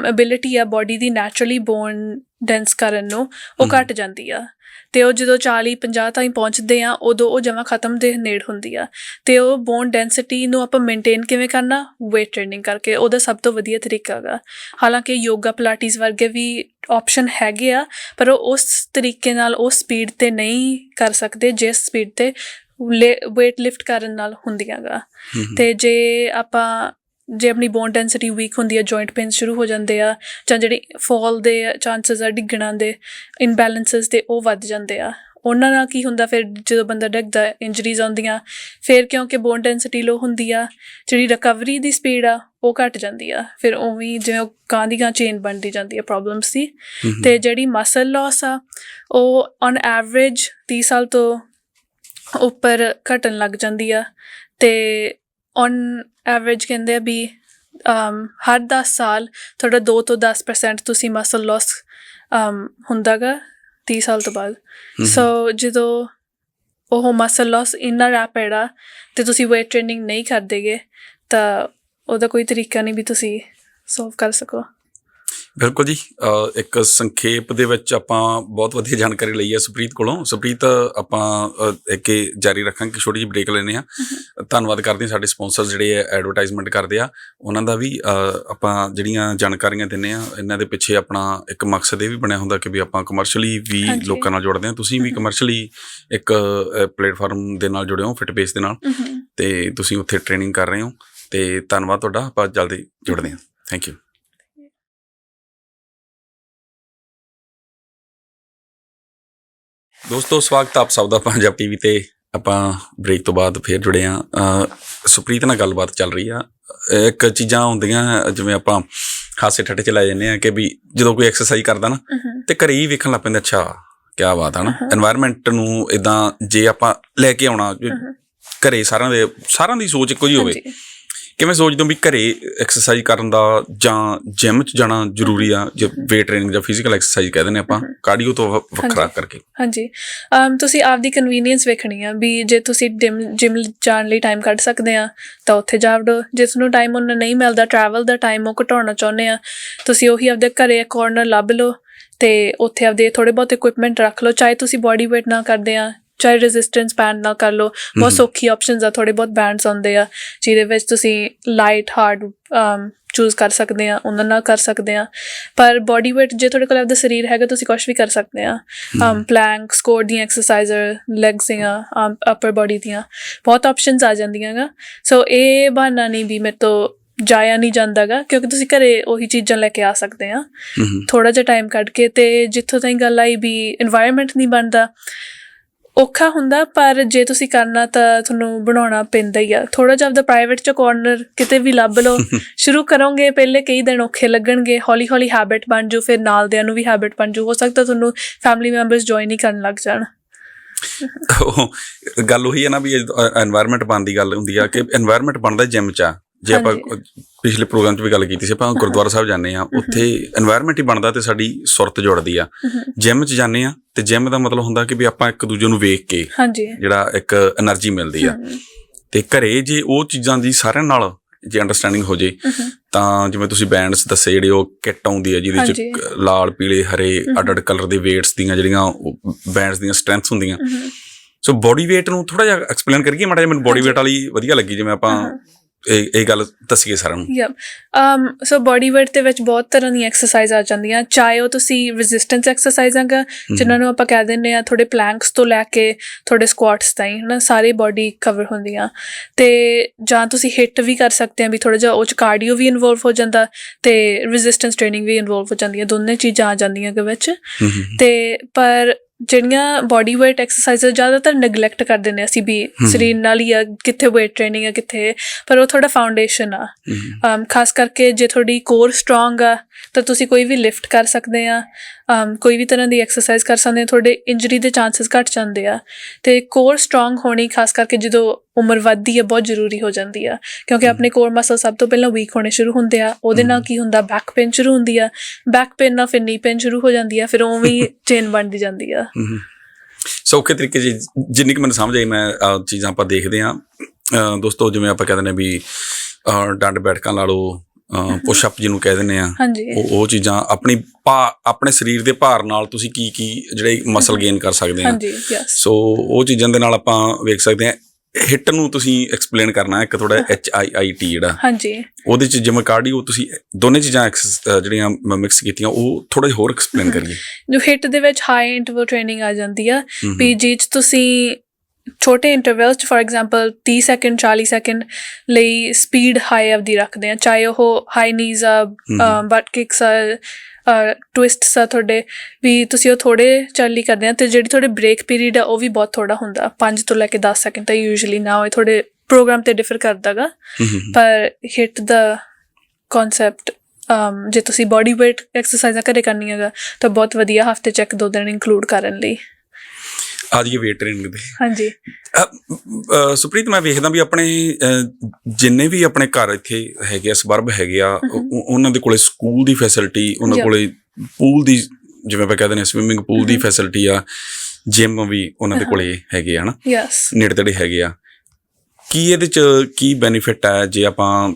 ਐਬਿਲਿਟੀ ਆ ਬਾਡੀ ਦੀ ਨੈਚੁਰਲੀ ਬੋਨ ਡੈਂਸ ਕਰਨ ਨੂੰ ਉਹ। ਘਟ ਜਾਂਦੀ ਆ ਤੇ ਉਹ ਜਦੋਂ 40 50 ਤਾਈਂ ਪਹੁੰਚਦੇ ਆ ਉਦੋਂ ਉਹ ਜਮਾ ਖਤਮ ਦੇ ਨੇੜ ਹੁੰਦੀ ਆ। ਤੇ ਉਹ ਬੋਨ ਡੈਂਸਿਟੀ ਨੂੰ ਆਪਾਂ ਮੇਨਟੇਨ ਕਿਵੇਂ ਕਰਨਾ? weight ਟ੍ਰੇਨਿੰਗ ਕਰਕੇ ਉਹਦਾ ਸਭ ਤੋਂ ਵਧੀਆ ਤਰੀਕਾ ਹੈਗਾ। ਹਾਲਾਂਕਿ ਯੋਗਾ ਪਿਲਾਟਿਸ ਵਰਗੇ ਵੀ ਆਪਸ਼ਨ ਹੈਗੇ ਆ ਪਰ ਉਹ ਉਸ ਤਰੀਕੇ ਨਾਲ ਉਸ ਸਪੀਡ ਤੇ ਨਹੀਂ ਕਰ ਸਕਦੇ ਜਿਸ ਸਪੀਡ ਤੇ weight ਲਿਫਟ ਕਰਨ ਨਾਲ ਹੁੰਦੀਆਂਗਾ ਤੇ ਜੇ ਆਪਾਂ ਜੇ ਆਪਣੀ ਬੋਨ ਡੈਂਸਿਟੀ ਵੀਕ ਹੁੰਦੀ ਹੈ ਜੁਆਇੰਟ ਪੇਨ ਸ਼ੁਰੂ ਹੋ ਜਾਂਦੇ ਆ ਜਾਂ ਜਿਹੜੀ ਫਾਲ ਦੇ ਚਾਂਸਸ ਆ ਡਿੱਗਣਾ ਦੇ ਇਨਬੈਲੈਂਸਸ ਤੇ ਉਹ ਵੱਧ ਜਾਂਦੇ ਆ। ਉਹਨਾਂ ਨਾਲ ਕੀ ਹੁੰਦਾ ਫਿਰ ਜਦੋਂ ਬੰਦਾ ਡਿੱਗਦਾ ਇੰਜਰੀਜ਼ ਆਉਂਦੀਆਂ ਫਿਰ ਕਿਉਂਕਿ ਬੋਨ ਡੈਂਸਿਟੀ ਲੋ ਹੁੰਦੀ ਆ ਜਿਹੜੀ ਰਿਕਵਰੀ ਦੀ ਸਪੀਡ ਆ ਉਹ ਘਟ ਜਾਂਦੀ ਆ। ਫਿਰ ਉਵੇਂ ਜਿਵੇਂ ਉਹ ਕਾਂ ਦੀ ਕਾਂ ਚੇਨ ਬਣਦੀ ਜਾਂਦੀ ਆ ਪ੍ਰੋਬਲਮਸ ਦੀ। ਤੇ ਜਿਹੜੀ ਮਸਲ ਲਾਸ ਆ ਉਹ ਔਨ ਐਵਰੇਜ 30 ਸਾਲ ਤੋਂ ਉੱਪਰ ਘਟਣ ਲੱਗ ਜਾਂਦੀ ਆ। ਤੇ ਔਨ ਐਵਰੇਜ ਕਹਿੰਦੇ ਆ ਵੀ ਹਰ 10 ਸਾਲ ਤੁਹਾਡਾ 2 ਤੋਂ 10% ਤੁਸੀਂ ਮਸਲ ਲਾਸ ਹੁੰਦਾਗਾ 30 ਸਾਲ ਤੋਂ ਬਾਅਦ। ਸੋ ਜਦੋਂ ਉਹ ਮਸਲ ਲਾਸ ਇੰਨਾ ਰੈਪਿਡ ਆ ਤੇ ਤੁਸੀਂ weight ਟ੍ਰੇਨਿੰਗ ਨਹੀਂ ਕਰਦੇਗੇ ਤਾਂ ਉਹਦਾ ਕੋਈ ਤਰੀਕਾ ਨਹੀਂ ਵੀ ਤੁਸੀਂ ਸੋਲਵ ਕਰ ਸਕੋ। ਬਿਲਕੁਲ ਜੀ। ਇੱਕ ਸੰਖੇਪ ਦੇ ਵਿੱਚ ਆਪਾਂ ਬਹੁਤ ਵਧੀਆ ਜਾਣਕਾਰੀ ਲਈ ਹੈ ਸੁਪ੍ਰੀਤ ਕੋਲੋਂ। ਸੁਪ੍ਰੀਤ ਆਪਾਂ ਇੱਕ ਜਾਰੀ ਰੱਖਾਂਗੇ ਛੋਟੀ ਜਿਹੀ ਬ੍ਰੇਕ ਲੈਨੇ ਆ ਧੰਨਵਾਦ ਕਰਦੇ ਹਾਂ ਸਾਡੇ ਸਪਾਂਸਰ ਜਿਹੜੇ ਐਡਵਰਟਾਈਜ਼ਮੈਂਟ ਕਰਦੇ ਆ। ਉਹਨਾਂ ਦਾ ਵੀ ਆਪਾਂ ਜਿਹੜੀਆਂ ਜਾਣਕਾਰੀਆਂ ਦਿੰਨੇ ਆ ਇਹਨਾਂ ਦੇ ਪਿੱਛੇ ਆਪਣਾ ਇੱਕ ਮਕਸਦ ਇਹ ਵੀ ਬਣਿਆ ਹੁੰਦਾ ਕਿ ਵੀ ਆਪਾਂ ਕਮਰਸ਼ੀਅਲੀ ਵੀ। ਲੋਕਾਂ ਨਾਲ ਜੁੜਦੇ ਆ ਤੁਸੀਂ ਵੀ ਕਮਰਸ਼ੀਅਲੀ ਇੱਕ ਪਲੇਟਫਾਰਮ ਦੇ ਨਾਲ ਜੁੜੇ ਹੋ ਫਿਟਬੇਸ ਦੇ ਨਾਲ। ਤੇ ਤੁਸੀਂ ਉੱਥੇ ਟ੍ਰੇਨਿੰਗ ਕਰ ਰਹੇ ਹੋ। ਤੇ ਧੰਨਵਾਦ ਤੁਹਾਡਾ। ਆਪਾਂ ਜਲਦੀ ਜੁੜਦੇ ਹਾਂ। ਥੈਂਕ ਯੂ ਦੋਸਤੋ ਸਵਾਗਤ ਆਪ ਸਭ ਦਾ ਪੰਜਾਬ ਟੀਵੀ ਤੇ ਆਪਾਂ ਬ੍ਰੇਕ ਤੋਂ ਬਾਅਦ ਫੇਰ ਜੁੜੇ ਆ ਸੁਪ੍ਰੀਤ ਨਾਲ ਗੱਲਬਾਤ ਚੱਲ ਰਹੀ ਆ। ਇੱਕ ਚੀਜ਼ਾਂ ਹੁੰਦੀਆਂ ਜਿਵੇਂ ਆਪਾਂ ਹਾਸੇ ਠੱਟੇ ਚ ਲੈ ਜਾਂਦੇ ਆ ਕਿ ਵੀ ਜਦੋਂ ਕੋਈ ਐਕਸਰਸਾਈਜ਼ ਕਰਦਾ ਨਾ ਤੇ ਘਰੇ ਹੀ ਵੇਖਣ ਲੱਗ ਪੈਂਦਾ ਅੱਛਾ ਕੀ ਬਾਤ ਹੈ ਨਾ। এনवायरमेंट ਨੂੰ ਇਦਾਂ ਜੇ ਆਪਾਂ ਲੈ ਕੇ ਆਉਣਾ ਘਰੇ ਸਾਰਿਆਂ ਦੇ ਸਾਰਿਆਂ ਦੀ ਸੋਚ ਇੱਕੋ ਹੀ ਹੋਵੇ। ਕਿਵੇਂ ਸੋਚਦੇ ਹੋ ਵੀ ਘਰੇ ਐਕਸਰਸਾਈਜ਼ ਕਰਨ ਦਾ ਜਾਂ ਜਿਮ 'ਚ ਜਾਣਾ ਜ਼ਰੂਰੀ ਆ ਜੇ weight training ਜਾਂ ਫਿਜ਼ੀਕਲ ਐਕਸਰਸਾਈਜ਼ ਕਹਿੰਦੇ ਨੇ ਆਪਾਂ ਕਾਰਡੀਓ ਤੋਂ ਵੱਖਰਾ। ਕਰਕੇ। ਹਾਂਜੀ। ਤੁਸੀਂ ਆਪਦੀ ਕਨਵੀਨੀਅੰਸ ਵੇਖਣੀ ਆ ਵੀ ਜੇ ਤੁਸੀਂ ਜਿਮ ਜਿਮ ਜਾਣ ਲਈ ਟਾਈਮ ਕੱਢ ਸਕਦੇ ਆ ਤਾਂ ਉੱਥੇ ਜਾ ਵੜੋ। ਜੇ ਤੁਹਾਨੂੰ ਟਾਈਮ ਉਹਨਾਂ ਨਹੀਂ ਮਿਲਦਾ ਟਰੈਵਲ ਦਾ ਟਾਈਮ ਉਹ ਘਟਾਉਣਾ ਚਾਹੁੰਦੇ ਆ। ਤੁਸੀਂ ਉਹੀ ਆਪਦੇ ਘਰੇ ਕਾਰਨਰ ਲੱਭ ਲਓ ਤੇ ਉੱਥੇ ਆਪਦੇ ਥੋੜੇ ਬਹੁਤ ਇਕਵਿਪਮੈਂਟ ਰੱਖ ਲਓ ਚਾਹੇ ਤੁਸੀਂ ਬਾਡੀ weight ਨਾ ਕਰਦੇ ਆ ਚਾਹੇ ਰੈਜ਼ਿਸਟੈਂਸ ਬੈਂਡ ਨਾਲ ਕਰ ਲਓ। ਬਹੁਤ ਸੌਖੀ ਆਪਸ਼ਨਸ ਆ ਥੋੜੇ ਬਹੁਤ ਬੈਂਡਸ ਆਉਂਦੇ ਆ ਜਿਹਦੇ ਵਿੱਚ ਤੁਸੀਂ ਲਾਈਟ ਹਾਰਡ ਚੂਜ਼ ਕਰ ਸਕਦੇ ਆ ਉਹਨਾਂ ਨਾਲ ਕਰ ਸਕਦੇ ਆ। ਪਰ ਬੋਡੀ weight ਜੇ ਤੁਹਾਡੇ ਕੋਲ ਆਪਦਾ ਸਰੀਰ ਹੈਗਾ ਤੁਸੀਂ ਕੁਝ ਵੀ ਕਰ ਸਕਦੇ ਆ। ਆਮ ਪਲੈਂਕ ਸਕੋਰ ਦੀਆਂ ਐਕਸਰਸਾਈਜ਼ਰ ਲੈਗਸ ਦੀਆਂ ਅਪਰ ਬਾਡੀ ਦੀਆਂ ਬਹੁਤ ਆਪਸ਼ਨਸ ਆ ਜਾਂਦੀਆਂ ਗਾ। ਸੋ ਇਹ ਬਹਾਨਾ ਨਹੀਂ ਵੀ ਮੇਰੇ ਤੋਂ ਜਾਇਆ ਨਹੀਂ ਜਾਂਦਾਗਾ ਕਿਉਂਕਿ ਤੁਸੀਂ ਘਰੇ ਉਹੀ ਚੀਜ਼ਾਂ ਲੈ ਕੇ ਆ ਸਕਦੇ ਆ। ਥੋੜਾ ਜਿਹਾ ਟਾਈਮ ਕੱਢ ਕੇ ਤੇ ਜਿੱਥੋਂ ਤਾਈਂ ਗੱਲ ਆਈ ਵੀ এনवायरमेंट ਨਹੀਂ ਬਣਦਾ। ਔਖਾ ਹੁੰਦਾ ਪਰ ਜੇ ਤੁਸੀਂ ਕਰਨਾ ਤਾਂ ਤੁਹਾਨੂੰ ਬਣਾਉਣਾ ਪੈਂਦਾ ਹੀ ਆ। ਥੋੜਾ ਜਿਹਾ ਆਪਦਾ ਪ੍ਰਾਈਵੇਟ ਚ ਕੋਰਨਰ ਕਿਤੇ ਵੀ ਲੱਭ ਲਓ। ਸ਼ੁਰੂ ਕਰੋਗੇ ਪਹਿਲੇ ਕਈ ਦਿਨ ਔਖੇ ਲੱਗਣਗੇ। ਹੌਲੀ ਹੌਲੀ ਹੈਬਿਟ ਬਣ ਜੂ ਫਿਰ ਨਾਲ ਦਿਆਂ ਨੂੰ ਵੀ ਹੈਬਿਟ ਬਣ ਜੂ ਹੋ ਸਕਦਾ ਤੁਹਾਨੂੰ ਫੈਮਿਲੀ ਮੈਂਬਰਸ ਜੁਆਇਨ ਹੀ ਕਰਨ ਲੱਗ ਜਾਣ। ਗੱਲ ਉਹੀ ਹੈ ਨਾ ਵੀ এনवायरमेंट ਬਣ ਗੱਲ ਹੁੰਦੀ ਆ ਕਿ এনवायरमेंट ਬਣਦਾ ਜਿਮ ਚ ਆ। ਜੇ ਆਪਾਂ ਪਿਛਲੇ ਪ੍ਰੋਗਰਾਮ 'ਚ ਵੀ ਗੱਲ ਕੀਤੀ ਸੀ ਆਪਾਂ ਗੁਰਦੁਆਰਾ ਸਾਹਿਬ ਜਾਂਦੇ ਆ ਉੱਥੇ এনवायरमेंट ਹੀ ਬਣਦਾ ਤੇ ਸਾਡੀ ਸੁਰਤ ਜੁੜਦੀ ਆ। ਜਿਮ 'ਚ ਜਾਂਦੇ ਆ ਤੇ ਜਿਮ ਦਾ ਮਤਲਬ ਹੁੰਦਾ ਕਿ ਵੀ ਆਪਾਂ ਇੱਕ ਦੂਜੇ ਨੂੰ ਵੇਖ ਕੇ ਜਿਹੜਾ ਇੱਕ એનર્ਜੀ ਮਿਲਦੀ ਆ। ਤੇ ਘਰੇ ਜੇ ਉਹ ਚੀਜ਼ਾਂ ਦੀ ਸਾਰਿਆਂ ਨਾਲ ਜੇ ਅੰਡਰਸਟੈਂਡਿੰਗ ਹੋ ਜੇ ਤਾਂ ਜਿਵੇਂ ਤੁਸੀਂ ਬੈਂਡਸ ਦੱਸੇ ਜਿਹੜੇ ਉਹ ਕਿੱਟ ਆਉਂਦੀ ਹੈ ਜਿਹਦੇ ਚ ਲਾਲ ਪੀਲੇ ਹਰੇ ਅਡਡ ਕਲਰ ਦੇ weights ਦੀਆਂ ਜਿਹੜੀਆਂ ਬੈਂਡਸ ਦੀਆਂ ਸਟਰੈਂਥਸ ਹੁੰਦੀਆਂ। ਸੋ ਬੋਡੀ weight ਨੂੰ ਥੋੜਾ ਜਿਹਾ ਐਕਸਪਲੇਨ ਕਰੀਏ ਮਾੜਾ ਜਿਹਾ ਮੈਨੂੰ ਬੋਡੀ weight ਵਾਲੀ ਵਧੀਆ ਲੱਗੀ ਜਿਵੇਂ ਆਪਾਂ ਇਹ ਇਹ ਗੱਲ ਦੱਸੀਏ ਸਾਰਿਆਂ ਨੂੰ। Yup um so body weight ਦੇ ਵਿੱਚ ਬਹੁਤ ਤਰ੍ਹਾਂ ਦੀਆਂ ਐਕਸਰਸਾਈਜ਼ ਆ ਜਾਂਦੀਆਂ। ਚਾਹੇ ਉਹ ਤੁਸੀਂ ਰੈਜ਼ਿਸਟੈਂਸ ਐਕਸਰਸਾਈਜ਼ਾਂ ਗਾ ਜਿਨ੍ਹਾਂ ਨੂੰ ਆਪਾਂ ਕਹਿ ਦਿੰਦੇ ਆ ਥੋੜੇ ਪਲੈਂਕਸ ਤੋਂ ਲੈ ਕੇ ਥੋੜੇ ਸਕੁਆਟਸ ਤਾਈਂ ਹਨਾ ਸਾਰੀ ਬਾਡੀ ਕਵਰ ਹੁੰਦੀਆਂ। ਤੇ ਜਾਂ ਤੁਸੀਂ ਹਿੱਟ ਵੀ ਕਰ ਸਕਦੇ ਆ ਵੀ ਥੋੜਾ ਜਿਹਾ ਉਹ ਚ ਕਾਰਡੀਓ ਵੀ ਇਨਵੋਲਵ ਹੋ ਜਾਂਦਾ ਤੇ ਰੈਜ਼ਿਸਟੈਂਸ ਟ੍ਰੇਨਿੰਗ ਵੀ ਇਨਵੋਲਵ ਹੋ ਜਾਂਦੀ ਹੈ ਦੋਨੇ ਚੀਜ਼ਾਂ ਆ ਜਾਂਦੀਆਂ ਦੇ ਵਿੱਚ। ਤੇ ਪਰ ਜਿਹੜੀਆਂ ਬਾਡੀ weight ਐਕਸਰਸਾਈਜ਼ਾਂ ਜ਼ਿਆਦਾਤਰ ਨੈਗਲੈਕਟ ਕਰ ਦਿੰਦੇ ਅਸੀਂ ਵੀ। ਸਰੀਰ ਨਾਲ ਹੀ ਆ ਕਿੱਥੇ weight ਟ੍ਰੇਨਿੰਗ ਆ ਕਿੱਥੇ ਪਰ ਉਹ ਥੋੜਾ ਫਾਊਂਡੇਸ਼ਨ ਆ। ਖਾਸ ਕਰਕੇ ਜੇ ਤੁਹਾਡੀ ਕੋਰ ਸਟਰੋਂਗ ਆ ਤਾਂ ਤੁਸੀਂ ਕੋਈ ਵੀ ਲਿਫਟ ਕਰ ਸਕਦੇ ਆ। ਕੋਈ ਵੀ ਤਰ੍ਹਾਂ ਦੀ ਐਕਸਰਸਾਈਜ਼ ਕਰ ਸਕਦੇ ਆ ਤੁਹਾਡੇ ਇੰਜਰੀ ਦੇ ਚਾਂਸਸ ਘਟ ਜਾਂਦੇ ਆ। ਤੇ ਕੋਰ ਸਟਰੋਂਗ ਹੋਣੀ ਖਾਸ ਕਰਕੇ ਜਦੋਂ ਉਮਰ ਵੱਧਦੀ ਹੈ ਬਹੁਤ ਜ਼ਰੂਰੀ ਹੋ ਜਾਂਦੀ ਆ। ਕਿਉਂਕਿ ਆਪਣੇ ਕੋਰ ਮਸਲ ਸਭ ਤੋਂ ਪਹਿਲਾਂ ਵੀਕ ਹੋਣੇ ਸ਼ੁਰੂ ਹੁੰਦੇ ਆ। ਉਹਦੇ ਨਾਲ ਕੀ ਹੁੰਦਾ ਬੈਕ ਪੇਨ ਸ਼ੁਰੂ ਹੁੰਦੀ ਆ। ਬੈਕ ਪੇਨ ਨਾਲ ਫਿਰ ਨੀ ਪੇਨ ਸ਼ੁਰੂ ਹੋ ਜਾਂਦੀ ਆ ਫਿਰ ਉਵੇਂ ਚੇਨ ਬਣਦੀ ਜਾਂਦੀ ਆ। ਸੌਖੇ ਤਰੀਕੇ ਜੀ ਜਿੰਨੀ ਕਿ ਮੈਨੂੰ ਸਮਝ ਆਈ ਮੈਂ ਆਹ ਚੀਜ਼ਾਂ ਆਪਾਂ ਦੇਖਦੇ ਆ ਦੋਸਤੋ ਜਿਵੇਂ ਆਪਾਂ ਕਹਿੰਦੇ ਨੇ ਵੀ ਡੰਡ ਬੈਠਕਾਂ ਲਾ ਲਓ ਪੁਸ਼ ਅਪ ਜਿਹਨੂੰ ਕਹਿ ਦਿੰਦੇ ਆ ਉਹ ਉਹ ਚੀਜ਼ਾਂ ਆਪਣੀ ਆਪਣੇ ਸਰੀਰ ਦੇ ਭਾਰ ਨਾਲ ਤੁਸੀਂ ਕੀ ਕੀ ਜਿਹੜੇ ਮਸਲ ਗੇਨ ਕਰ ਸਕਦੇ ਆ। ਹਾਂਜੀ ਯੈਸ ਸੋ ਉਹ ਚੀਜ਼ਾਂ ਦੇ ਨਾਲ ਆਪਾਂ ਵੇਖ ਸਕਦੇ ਆ ਹਿੱਟ ਨੂੰ ਤੁਸੀਂ ਐਕਸਪਲੇਨ ਕਰਨਾ ਹੈ ਇੱਕ ਥੋੜਾ ਐਚ ਆਈ ਆਈ ਟੀ ਜਿਹੜਾ। ਹਾਂਜੀ। ਉਹਦੇ ਚ ਜਿਵੇਂ ਕਾਰਡੀਓ ਤੁਸੀਂ ਦੋਨੇ ਚੀਜ਼ਾਂ ਜਿਹੜੀਆਂ ਮਿਕਸ ਕੀਤੀਆਂ ਉਹ ਥੋੜਾ ਜਿਹਾ ਹੋਰ ਐਕਸਪਲੇਨ ਕਰੀਏ। ਜੋ ਹਿੱਟ ਦੇ ਵਿੱਚ ਹਾਈ ਇੰਟਰਵਲ ਟ੍ਰੇਨਿੰਗ ਆ ਜਾਂਦੀ ਆ ਜਿਹ 'ਚ ਤੁਸੀਂ ਛੋਟੇ ਇੰਟਰਵਲਸ ਚ ਫੋਰ ਐਗਜ਼ਾਮਪਲ 30 ਸੈਕਿੰਡ 40 ਸੈਕਿੰਡ ਲਈ ਸਪੀਡ ਹਾਈ ਆਪਦੀ ਰੱਖਦੇ ਆ ਚਾਹੇ ਉਹ ਹਾਈ ਨੀਜ਼ ਆ। ਬਟ ਕਿਕਸ ਆ ਟਵਿਸਟਸ ਆ ਤੁਹਾਡੇ ਵੀ ਤੁਸੀਂ ਉਹ ਥੋੜੇ ਚੱਲੀ ਕਰਦੇ ਆ ਤੇ ਜਿਹੜੀ ਤੁਹਾਡੇ ਬ੍ਰੇਕ ਪੀਰੀਅਡ ਆ ਉਹ ਵੀ ਬਹੁਤ ਥੋੜਾ ਹੁੰਦਾ। 5 ਤੋਂ ਲੈ ਕੇ 10 ਸੈਕਿੰਡ ਤਾਂ ਯੂਜੂਅਲੀ ਨਾ ਹੋਏ ਥੋੜੇ ਪ੍ਰੋਗਰਾਮ ਤੇ ਡਿਫਰ ਕਰਦਾਗਾ। ਪਰ ਹਿੱਟ ਦਾ ਕਨਸੈਪਟ ਜੇ ਤੁਸੀਂ ਬਾਡੀ weight ਐਕਸਰਸਾਈਜ਼ਾਂ ਘਰੇ ਕਰਨੀਆਂ ਗਾ ਤਾਂ ਬਹੁਤ ਵਧੀਆ ਹਫ਼ਤੇ ਚ ਇੱਕ ਦੋ ਦਿਨ ਇਨਕਲੂਡ ਕਰਨ ਲਈ। ਆ ਜਾਈਏ weight training ਦੇ। ਹਾਂਜੀ। ਸੁਪ੍ਰੀਤ ਮੈਂ ਵੇਖਦਾ ਵੀ ਆਪਣੇ ਜਿੰਨੇ ਵੀ ਆਪਣੇ ਘਰ ਇੱਥੇ ਹੈਗੇ ਆ ਸਬਰਬ ਹੈਗੇ ਆ ਉਹ- ਉਹ- ਉਹਨਾਂ ਦੇ ਕੋਲੇ ਸਕੂਲ ਦੀ ਫੈਸਿਲਿਟੀ ਉਹਨਾਂ. ਕੋਲੇ ਪੂਲ ਦੀ ਜਿਵੇਂ ਆਪਾਂ ਕਹਿੰਦੇ ਨੇ ਸਵਿਮਿੰਗ ਪੂਲ ਦੀ. ਫੈਸਿਲਿਟੀ ਆ ਜਿਮ ਵੀ ਉਹਨਾਂ ਦੇ. ਕੋਲੇ ਹੈਗੇ ਆ ਹਨਾ? ਯੈਸ ਨੇੜੇ ਤੇੜੇ ਹੈਗੇ ਆ। ਕੀ ਇਹਦੇ ਚ ਕੀ ਬੈਨੀਫਿਟ ਹੈ ਜੇ ਆਪਾਂ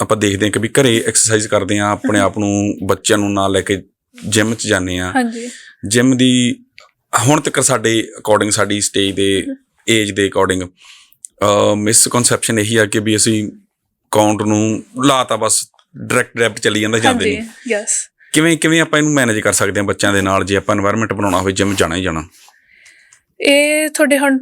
ਆਪਾਂ ਦੇਖਦੇ ਹਾਂ ਕਿ ਵੀ ਘਰੇ ਐਕਸਰਸਾਈਜ਼ ਕਰਦੇ ਆ ਆਪਣੇ ਆਪ ਨੂੰ ਬੱਚਿਆਂ ਨੂੰ ਨਾਲ ਲੈ ਕੇ ਜਿਮ ਚ ਜਾਂਦੇ ਆ ਹਾਂਜੀ। ਜਿਮ ਦੀ ਹੁਣ ਤੱਕ ਸਾਡੇ ਅਕੋਰਡਿੰਗ ਸਾਡੀ ਸਟੇਜ ਦੇ ਏਜ ਦੇ ਅਕੋਰਡਿੰਗ ਮਿਸਕਨਸੈਪਸ਼ਨ ਇਹੀ ਆ ਕਿ ਵੀ ਅਸੀਂ ਕਾਊਂਟ ਨੂੰ ਲਾਤਾ ਬਸ ਡਾਇਰੈਕਟ ਡੈਬਟ ਚੱਲੀ ਜਾਂਦਾ ਜਾਂਦੇ ਨਹੀਂ। ਯੈਸ ਕਿਵੇਂ ਕਿਵੇਂ ਆਪਾਂ ਇਹਨੂੰ ਮੈਨੇਜ ਕਰ ਸਕਦੇ ਹਾਂ ਬੱਚਿਆਂ ਦੇ ਨਾਲ ਜੇ ਆਪਾਂ এনवायरमेंट ਬਣਾਉਣਾ ਹੋਵੇ ਜਿਮ ਜਾਣਾ ਹੀ ਜਾਣਾ? ਇਹ ਤੁਹਾਡੇ ਹੁਣ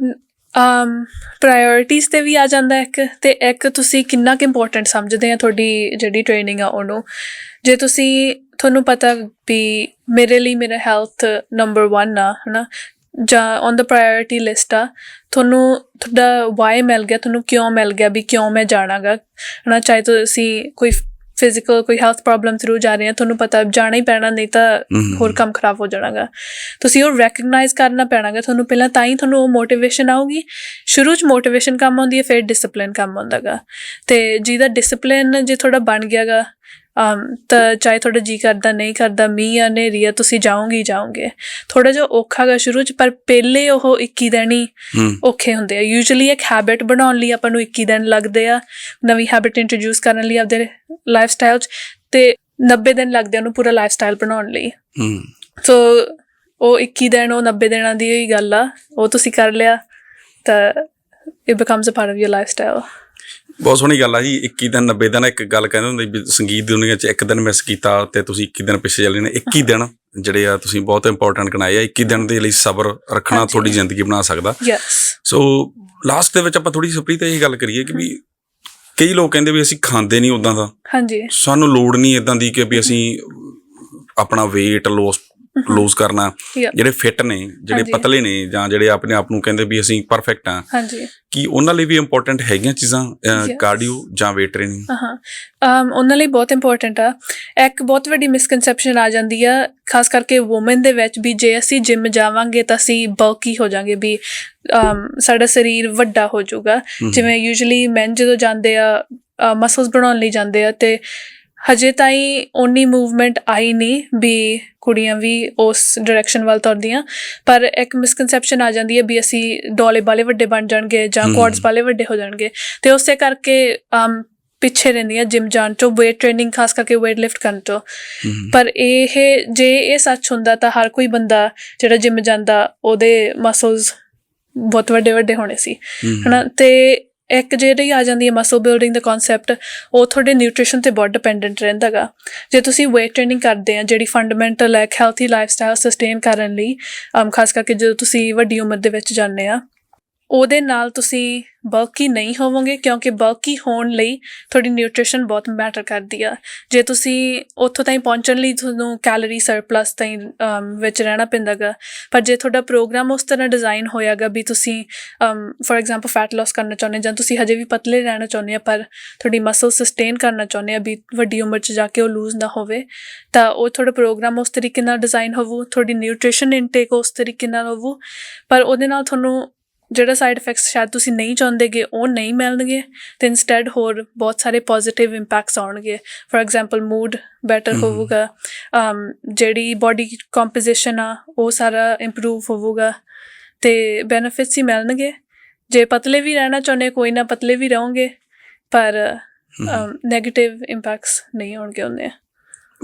ਅਮ ਪ੍ਰਾਇੋਰਟੀਜ਼ ਤੇ ਵੀ ਆ ਜਾਂਦਾ ਇੱਕ ਤੇ ਇੱਕ ਤੁਸੀਂ ਕਿੰਨਾ ਕਿ ਇੰਪੋਰਟੈਂਟ ਸਮਝਦੇ ਆ ਤੁਹਾਡੀ ਜਿਹੜੀ ਟ੍ਰੇਨਿੰਗ ਆ ਉਹਨੂੰ। ਜੇ ਤੁਸੀਂ ਤੁਹਾਨੂੰ ਪਤਾ ਵੀ ਮੇਰੇ ਲਈ ਮੇਰਾ ਹੈਲਥ ਨੰਬਰ 1 ਆ ਹਨਾ? ਜਾਂ ਔਨ ਦਾ ਪ੍ਰਾਇੋਰਟੀ ਲਿਸਟ ਆ। ਤੁਹਾਨੂੰ ਤੁਹਾਡਾ ਵਾਈ ਮਿਲ ਗਿਆ ਤੁਹਾਨੂੰ ਕਿਉਂ ਮਿਲ ਗਿਆ ਵੀ ਕਿਉਂ ਮੈਂ ਜਾਣਾਗਾ? ਹਨਾ ਚਾਹੇ ਤੁਸੀਂ ਕੋਈ ਫਿਜ਼ੀਕਲ ਕੋਈ ਹੈਲਥ ਪ੍ਰੋਬਲਮ ਥਰੂ ਜਾ ਰਹੇ ਆ ਤੁਹਾਨੂੰ ਪਤਾ ਜਾਣਾ ਹੀ ਪੈਣਾ ਨਹੀਂ ਤਾਂ। ਹੋਰ ਕੰਮ ਖਰਾਬ ਹੋ ਜਾਣਾਗਾ। ਤੁਸੀਂ ਉਹ ਰੈਕਗਨਾਈਜ਼ ਕਰਨਾ ਪੈਣਾਗਾ। ਤੁਹਾਨੂੰ ਪਹਿਲਾਂ ਤਾਂ ਹੀ ਤੁਹਾਨੂੰ ਉਹ ਮੋਟੀਵੇਸ਼ਨ ਆਊਗੀ। ਸ਼ੁਰੂ ਚ ਮੋਟੀਵੇਸ਼ਨ ਕੰਮ ਆਉਂਦੀ ਹੈ ਫਿਰ ਡਿਸਪਲਿਨ ਕੰਮ ਆਉਂਦਾਗਾ। ਤੇ ਜਿਹਦਾ ਡਿਸਪਲਿਨ ਜੇ ਥੋੜਾ ਬਣ ਗਿਆਗਾ ਤਾਂ ਚਾਹੇ ਤੁਹਾਡਾ ਜੀ ਕਰਦਾ ਨਹੀਂ ਕਰਦਾ ਮੀਂਹ ਆ ਨੇਰੀ ਆ ਤੁਸੀਂ ਜਾਓਗੇ ਹੀ ਜਾਓਗੇ। ਥੋੜਾ ਜਿਹਾ ਔਖਾ ਗਾ ਸ਼ੁਰੂ ਚ ਪਰ ਪਹਿਲੇ ਉਹ 21 ਦਿਨ ਹੀ ਔਖੇ ਹੁੰਦੇ ਆ। ਯੂਜੂਲੀ ਇੱਕ ਹੈਬਿਟ ਬਣਾਉਣ ਲਈ ਆਪਾਂ ਨੂੰ 21 ਦਿਨ ਲੱਗਦੇ ਆ ਨਵੀਂ ਹੈਬਿਟ ਇੰਟਰੋਡਿਊਸ ਕਰਨ ਲਈ ਆਪਦੇ ਲਾਈਫਸਟਾਈਲ 'ਚ ਤੇ 90 ਦਿਨ ਲੱਗਦੇ ਆ ਉਹਨੂੰ ਪੂਰਾ ਲਾਈਫਸਟਾਈਲ ਬਣਾਉਣ ਲਈ। ਹੂੰ। ਸੋ ਉਹ 21 ਦਿਨ ਉਹ 90 ਦਿਨਾਂ ਦੀ ਹੀ ਗੱਲ ਆ। ਉਹ ਤੁਸੀਂ ਕਰ ਲਿਆ ਤਾਂ it becomes a part of your lifestyle ਬਹੁਤ ਸੋਹਣੀ ਗੱਲ ਆ ਜੀ 21 ਦਿਨ 90 ਦਿਨ ਇੱਕ ਗੱਲ ਕਹਿੰਦੇ ਹੁੰਦੇ ਵੀ ਸੰਗੀਤ ਦੀ ਦੁਨੀਆ 'ਚ ਇੱਕ ਦਿਨ ਮਿਸ ਕੀਤਾ ਤੇ ਤੁਸੀਂ 21 ਦਿਨ ਪਿੱਛੇ ਚੱਲੇ ਨੇ। 21 ਦਿਨ ਜਿਹੜੇ ਆ ਤੁਸੀਂ ਬਹੁਤ ਇੰਪੋਰਟੈਂਟ ਗਣਾਏ ਆ 21 ਦਿਨ ਦੇ ਲਈ ਸਬਰ ਰੱਖਣਾ। ਤੁਹਾਡੀ ਜ਼ਿੰਦਗੀ ਬਣਾ ਸਕਦਾ। ਸੋ ਲਾਸਟ ਦੇ ਵਿੱਚ ਆਪਾਂ ਥੋੜੀ ਸੁਪਰੀਤ ਇਹ ਗੱਲ ਕਰੀਏ ਕਿ ਵੀ ਕਈ ਲੋਕ ਕਹਿੰਦੇ ਵੀ ਅਸੀਂ ਖਾਂਦੇ ਨਹੀਂ ਉਦਾਂ ਦਾ। ਹਾਂਜੀ। ਸਾਨੂੰ ਲੋੜ ਨਹੀਂ ਇਦਾਂ ਦੀ ਕਿ ਵੀ ਅਸੀਂ ਆਪਣਾ weight ਲੋਸ ਲੂਜ਼ ਕਰਨਾ. ਜਿਹੜੇ ਫਿੱਟ ਨੇ ਜਿਹੜੇ। ਪਤਲੇ ਨੇ ਜਾਂ ਜਿਹੜੇ ਆਪਣੇ ਆਪ ਨੂੰ ਕਹਿੰਦੇ ਵੀ ਅਸੀਂ ਪਰਫੈਕਟ ਆ ਹਾਂਜੀ ਕਿ ਉਹਨਾਂ ਲਈ ਵੀ ਇੰਪੋਰਟੈਂਟ ਹੈਗੀਆਂ ਚੀਜ਼ਾਂ. ਕਾਰਡੀਓ ਜਾਂ weight training ਹਾਂ ਉਹਨਾਂ ਲਈ ਬਹੁਤ ਇੰਪੋਰਟੈਂਟ ਆ ਇੱਕ ਬਹੁਤ ਵੱਡੀ ਮਿਸਕਨਸੈਪਸ਼ਨ ਆ ਜਾਂਦੀ ਆ ਖਾਸ ਕਰਕੇ ਔਮਨ ਦੇ ਵਿੱਚ ਵੀ ਜੇ ਅਸੀਂ ਜਿਮ ਜਾਵਾਂਗੇ ਤਾਂ ਅਸੀਂ ਬਲਕੀ ਹੋ ਜਾਾਂਗੇ ਵੀ ਸਾਡਾ ਸਰੀਰ ਵੱਡਾ ਹੋ ਜਾਊਗਾ। ਜਿਵੇਂ ਯੂਜੂਲੀ men ਜਦੋਂ ਜਾਂਦੇ ਆ ਮਸਲਸ ਬਣਾਉਣ ਲਈ ਜਾਂਦੇ ਆ ਤੇ ਹਜੇ ਤਾਈਂ ਓਨੀ ਮੂਵਮੈਂਟ ਆਈ ਨਹੀਂ ਵੀ ਕੁੜੀਆਂ ਵੀ ਉਸ ਡਾਇਰੈਕਸ਼ਨ ਵੱਲ ਤੁਰਦੀਆਂ ਪਰ ਇੱਕ ਮਿਸਕਨਸੈਪਸ਼ਨ ਆ ਜਾਂਦੀ ਹੈ ਵੀ ਅਸੀਂ ਡੋਲੇ ਵਾਲੇ ਵੱਡੇ ਬਣ ਜਾਣਗੇ ਜਾਂ। ਕੁਆਡਸ ਵਾਲੇ ਵੱਡੇ ਹੋ ਜਾਣਗੇ ਤੇ ਉਸੇ ਕਰਕੇ um ਪਿੱਛੇ ਰਹਿੰਦੀਆਂ ਜਿਮ ਜਾਣ ਤੋਂ weight ਟ੍ਰੇਨਿੰਗ ਖਾਸ ਕਰਕੇ weight ਲਿਫਟ ਕਰਨ ਤੋਂ। ਪਰ ਇਹ ਜੇ ਇਹ ਸੱਚ ਹੁੰਦਾ ਤਾਂ ਹਰ ਕੋਈ ਬੰਦਾ ਜਿਹੜਾ ਜਿਮ ਜਾਂਦਾ ਉਹਦੇ ਮਸਲਸ ਬਹੁਤ ਵੱਡੇ ਵੱਡੇ ਹੋਣੇ ਸੀ। ਹਨਾ ਤੇ ਇੱਕ ਜਿਹੜੀ ਆ ਜਾਂਦੀ ਹੈ ਮਸਲ ਬਿਲਡਿੰਗ ਦਾ ਕਨਸੈਪਟ ਉਹ ਤੁਹਾਡੇ ਨਿਊਟ੍ਰੀਸ਼ਨ ਤੇ ਬਹੁਤ ਡਿਪੈਂਡੈਂਟ ਰਹਿੰਦਾਗਾ। ਜੇ ਤੁਸੀਂ weight ਟ੍ਰੇਨਿੰਗ ਕਰਦੇ ਆ, ਜਿਹੜੀ ਫੰਡਾਮੈਂਟਲ ਹੈ ਹੈਲਥੀ ਲਾਈਫਸਟਾਈਲ ਸਸਟੇਨ ਕਰਨ ਲਈ, ਅਮ ਖਾਸ ਕਰਕੇ ਜਦੋਂ ਤੁਸੀਂ ਵੱਡੀ ਉਮਰ ਦੇ ਵਿੱਚ ਜਾਂਦੇ ਆ ਉਹਦੇ ਨਾਲ ਤੁਸੀਂ ਬਲਕੀ ਨਹੀਂ ਹੋਵੋਗੇ ਕਿਉਂਕਿ ਬਲਕੀ ਹੋਣ ਲਈ ਤੁਹਾਡੀ ਨਿਊਟ੍ਰੀਸ਼ਨ ਬਹੁਤ ਮੈਟਰ ਕਰਦੀ ਆ। ਜੇ ਤੁਸੀਂ ਉੱਥੋਂ ਤਾਈਂ ਪਹੁੰਚਣ ਲਈ ਤੁਹਾਨੂੰ ਕੈਲਰੀ ਸਰਪਲਸ ਤਾਈਂ ਵਿੱਚ ਰਹਿਣਾ ਪੈਂਦਾਗਾ, ਪਰ ਜੇ ਤੁਹਾਡਾ ਪ੍ਰੋਗਰਾਮ ਉਸ ਤਰ੍ਹਾਂ ਡਿਜ਼ਾਈਨ ਹੋਇਆਗਾ ਵੀ ਤੁਸੀਂ ਫੋਰ ਐਗਜ਼ਾਮਪਲ ਫੈਟ ਲਾਸ ਕਰਨਾ ਚਾਹੁੰਦੇ ਜਾਂ ਤੁਸੀਂ ਹਜੇ ਵੀ ਪਤਲੇ ਰਹਿਣਾ ਚਾਹੁੰਦੇ ਆ, ਪਰ ਤੁਹਾਡੀ ਮਸਲ ਸਸਟੇਨ ਕਰਨਾ ਚਾਹੁੰਦੇ ਆ ਵੀ ਵੱਡੀ ਉਮਰ 'ਚ ਜਾ ਕੇ ਉਹ ਲੂਜ਼ ਨਾ ਹੋਵੇ, ਤਾਂ ਉਹ ਤੁਹਾਡਾ ਪ੍ਰੋਗਰਾਮ ਉਸ ਤਰੀਕੇ ਨਾਲ ਡਿਜ਼ਾਈਨ ਹੋਵੂ ਤੁਹਾਡੀ ਨਿਊਟ੍ਰੀਸ਼ਨ ਇਨਟੇਕ ਉਸ ਤਰੀਕੇ ਨਾਲ ਹੋਵੂ ਪਰ ਉਹਦੇ ਨਾਲ ਤੁਹਾਨੂੰ ਜਿਹੜਾ ਸਾਈਡ ਇਫੈਕਟਸ ਸ਼ਾਇਦ ਤੁਸੀਂ ਨਹੀਂ ਚਾਹੁੰਦੇਗੇ ਉਹ ਨਹੀਂ ਮਿਲਣਗੇ ਤੇ ਇਨਸਟੈਡ ਹੋਰ ਬਹੁਤ ਸਾਰੇ ਪੋਜ਼ਿਟਿਵ ਇੰਪੈਕਟਸ ਆਉਣਗੇ ਫੋਰ ਐਗਜ਼ਾਮਪਲ ਮੂਡ ਬੈਟਰ। ਹੋਊਗਾ ਅਮ ਜਿਹੜੀ ਬਾਡੀ ਕੰਪੋਜੀਸ਼ਨ ਆ ਉਹ ਸਾਰਾ ਇੰਪਰੂਵ ਹੋਊਗਾ ਤੇ ਬੈਨੀਫਿਟਸ ਹੀ ਮਿਲਣਗੇ ਜੇ ਪਤਲੇ ਵੀ ਰਹਿਣਾ ਚਾਹੁੰਦੇ ਕੋਈ ਨਾ ਪਤਲੇ ਵੀ ਰਹੋਗੇ ਪਰ ਹਮ। 네ਗੇਟਿਵ ਇੰਪੈਕਟਸ ਨਹੀਂ ਹੋਣਗੇ ਉਹਨੇ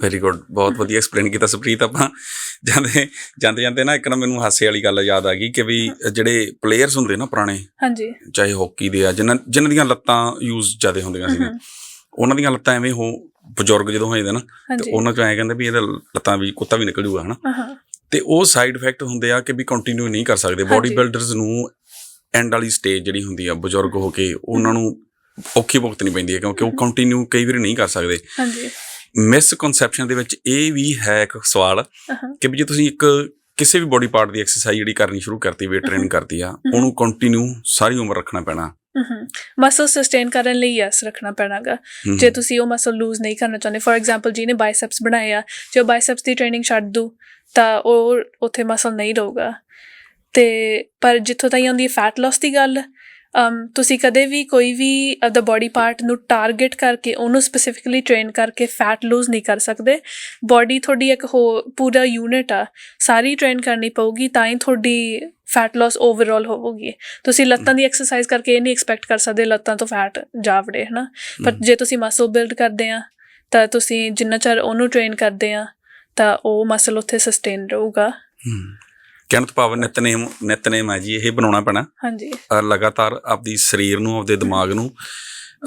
ਵੈਰੀ ਗੁੱਡ ਬਹੁਤ ਵਧੀਆ ਐਕਸਪਲੇਨ ਕੀਤਾ ਸੁਪ੍ਰੀਤ ਆਪਾਂ। ਜਾਂਦੇ ਜਾਂਦੇ ਜਾਂਦੇ ਨਾ ਇੱਕ ਨਾ ਮੈਨੂੰ ਹਾਸੇ ਵਾਲੀ ਗੱਲ ਯਾਦ ਆ ਗਈ ਕਿ ਵੀ ਜਿਹੜੇ ਪਲੇਅਰਸ ਹੁੰਦੇ ਨਾ ਪੁਰਾਣੇ ਹਾਂਜੀ। ਚਾਹੇ ਹਾਕੀ ਦੇ ਆ ਜਿਨ੍ਹਾਂ ਜਿਨ੍ਹਾਂ ਦੀਆਂ ਲੱਤਾਂ ਯੂਜ਼ ਜ਼ਿਆਦਾ ਹੁੰਦੀਆਂ ਸੀ ਉਹਨਾਂ ਦੀਆਂ ਲੱਤਾਂ ਐਵੇਂ ਹੋ ਬਜ਼ੁਰਗ ਜਦੋਂ ਹੋ ਜਾਂਦੇ ਨਾ ਤੇ ਉਹਨਾਂ ਚੋਂ ਐਂ ਕਹਿੰਦੇ ਵੀ ਇਹਦੇ ਲੱਤਾਂ ਵੀ ਕੁੱਤਾ ਵੀ ਨਿਕਲ ਜੂਗਾ ਹਨਾ ਤੇ ਉਹ ਸਾਈਡ ਇਫੈਕਟ ਹੁੰਦੇ ਆ ਕਿ ਵੀ ਕੰਟੀਨਿਊ ਨਹੀਂ ਕਰ ਸਕਦੇ। ਬਾਡੀ। ਬਿਲਡਰਸ ਨੂੰ ਐਂਡ ਵਾਲੀ ਸਟੇਜ ਜਿਹੜੀ ਹੁੰਦੀ ਆ ਬਜ਼ੁਰਗ ਹੋ ਕੇ ਉਹਨਾਂ ਨੂੰ ਔਖੀ ਭੁਗਤਣੀ ਪੈਂਦੀ ਹੈ ਕਿਉਂਕਿ ਉਹ ਕੰਟੀਨਿਊ ਕਈ ਵਾਰੀ ਨਹੀਂ ਕਰ ਸਕਦੇ। ਹਾਂਜੀ। ਮਿਸਕਨਸੈਪਸ਼ਨ ਦੇ ਵਿੱਚ ਇਹ ਵੀ ਹੈ ਇੱਕ ਸਵਾਲ ਕਿ ਵੀ ਜੇ ਤੁਸੀਂ ਇੱਕ ਕਿਸੇ ਵੀ ਬਾਡੀ ਪਾਰਟ ਦੀ ਐਕਸਰਸਾਈਜ਼ ਜਿਹੜੀ ਕਰਨੀ ਸ਼ੁਰੂ ਕਰਤੀ ਵੇਟ ਟ੍ਰੇਨਿੰਗ ਕਰਤੀ ਆ ਉਹਨੂੰ ਕੰਟੀਨਿਊ ਸਾਰੀ ਉਮਰ ਰੱਖਣਾ ਪੈਣਾ। ਮਸਲ ਸਸਟੇਨ ਕਰਨ ਲਈ ਯਸ ਰੱਖਣਾ ਪੈਣਾਗਾ। ਜੇ ਤੁਸੀਂ ਉਹ ਮਸਲ ਲੂਜ਼ ਨਹੀਂ ਕਰਨਾ ਚਾਹੁੰਦੇ ਫੋਰ ਐਗਜ਼ਾਮਪਲ ਜਿਹਨੇ ਬਾਈਸੈਪਸ ਬਣਾਏ ਆ ਜੇ ਬਾਈਸੈਪਸ ਦੀ ਟ੍ਰੇਨਿੰਗ ਛੱਡ ਦੂ ਤਾਂ ਉਹ ਉੱਥੇ ਮਸਲ ਨਹੀਂ ਰਹੂਗਾ। ਤੇ ਪਰ ਜਿੱਥੋਂ ਤਾਈਂ ਆਉਂਦੀ ਹੈ ਫੈਟ ਲਾਸ ਦੀ ਗੱਲ ਤੁਸੀਂ ਕਦੇ ਵੀ ਕੋਈ ਵੀ ਦਾ ਬਾਡੀ ਪਾਰਟ ਨੂੰ ਟਾਰਗੇਟ ਕਰਕੇ ਉਹਨੂੰ ਸਪੈਸੀਫਿਕਲੀ ਟ੍ਰੇਨ ਕਰਕੇ ਫੈਟ ਲੂਜ਼ ਨਹੀਂ ਕਰ ਸਕਦੇ। ਬਾਡੀ ਤੁਹਾਡੀ ਇੱਕ ਹੋ ਪੂਰਾ ਯੂਨਿਟ ਆ। ਸਾਰੀ ਟ੍ਰੇਨ ਕਰਨੀ ਪਊਗੀ ਤਾਂ ਹੀ ਤੁਹਾਡੀ ਫੈਟ ਲਾਸ ਓਵਰਆਲ ਹੋਊਗੀ। ਤੁਸੀਂ ਲੱਤਾਂ ਦੀ ਐਕਸਰਸਾਈਜ਼ ਕਰਕੇ ਇਹ ਨਹੀਂ ਐਕਸਪੈਕਟ ਕਰ ਸਕਦੇ ਲੱਤਾਂ ਤੋਂ ਫੈਟ ਜਾਵੜੇ ਹਨਾ? ਪਰ ਜੇ ਤੁਸੀਂ ਮਸਲ ਬਿਲਡ ਕਰਦੇ ਆ ਤਾਂ ਤੁਸੀਂ ਜਿੰਨਾ ਚਿਰ ਉਹਨੂੰ ਟ੍ਰੇਨ ਕਰਦੇ ਆ ਤਾਂ ਉਹ ਮਸਲ ਉੱਥੇ ਸਸਟੇਨ ਰਹੂਗਾ। ਕਹਿਣ ਤੋਂ ਭਾਵ ਨਿਤਨੇਮ ਨਿਤਨੇਮ ਹੈ ਜੀ ਇਹ ਬਣਾਉਣਾ ਪੈਣਾ। ਹਾਂਜੀ। ਅਹ ਲਗਾਤਾਰ ਆਪਦੀ ਸਰੀਰ ਨੂੰ ਆਪਦੇ ਦਿਮਾਗ ਨੂੰ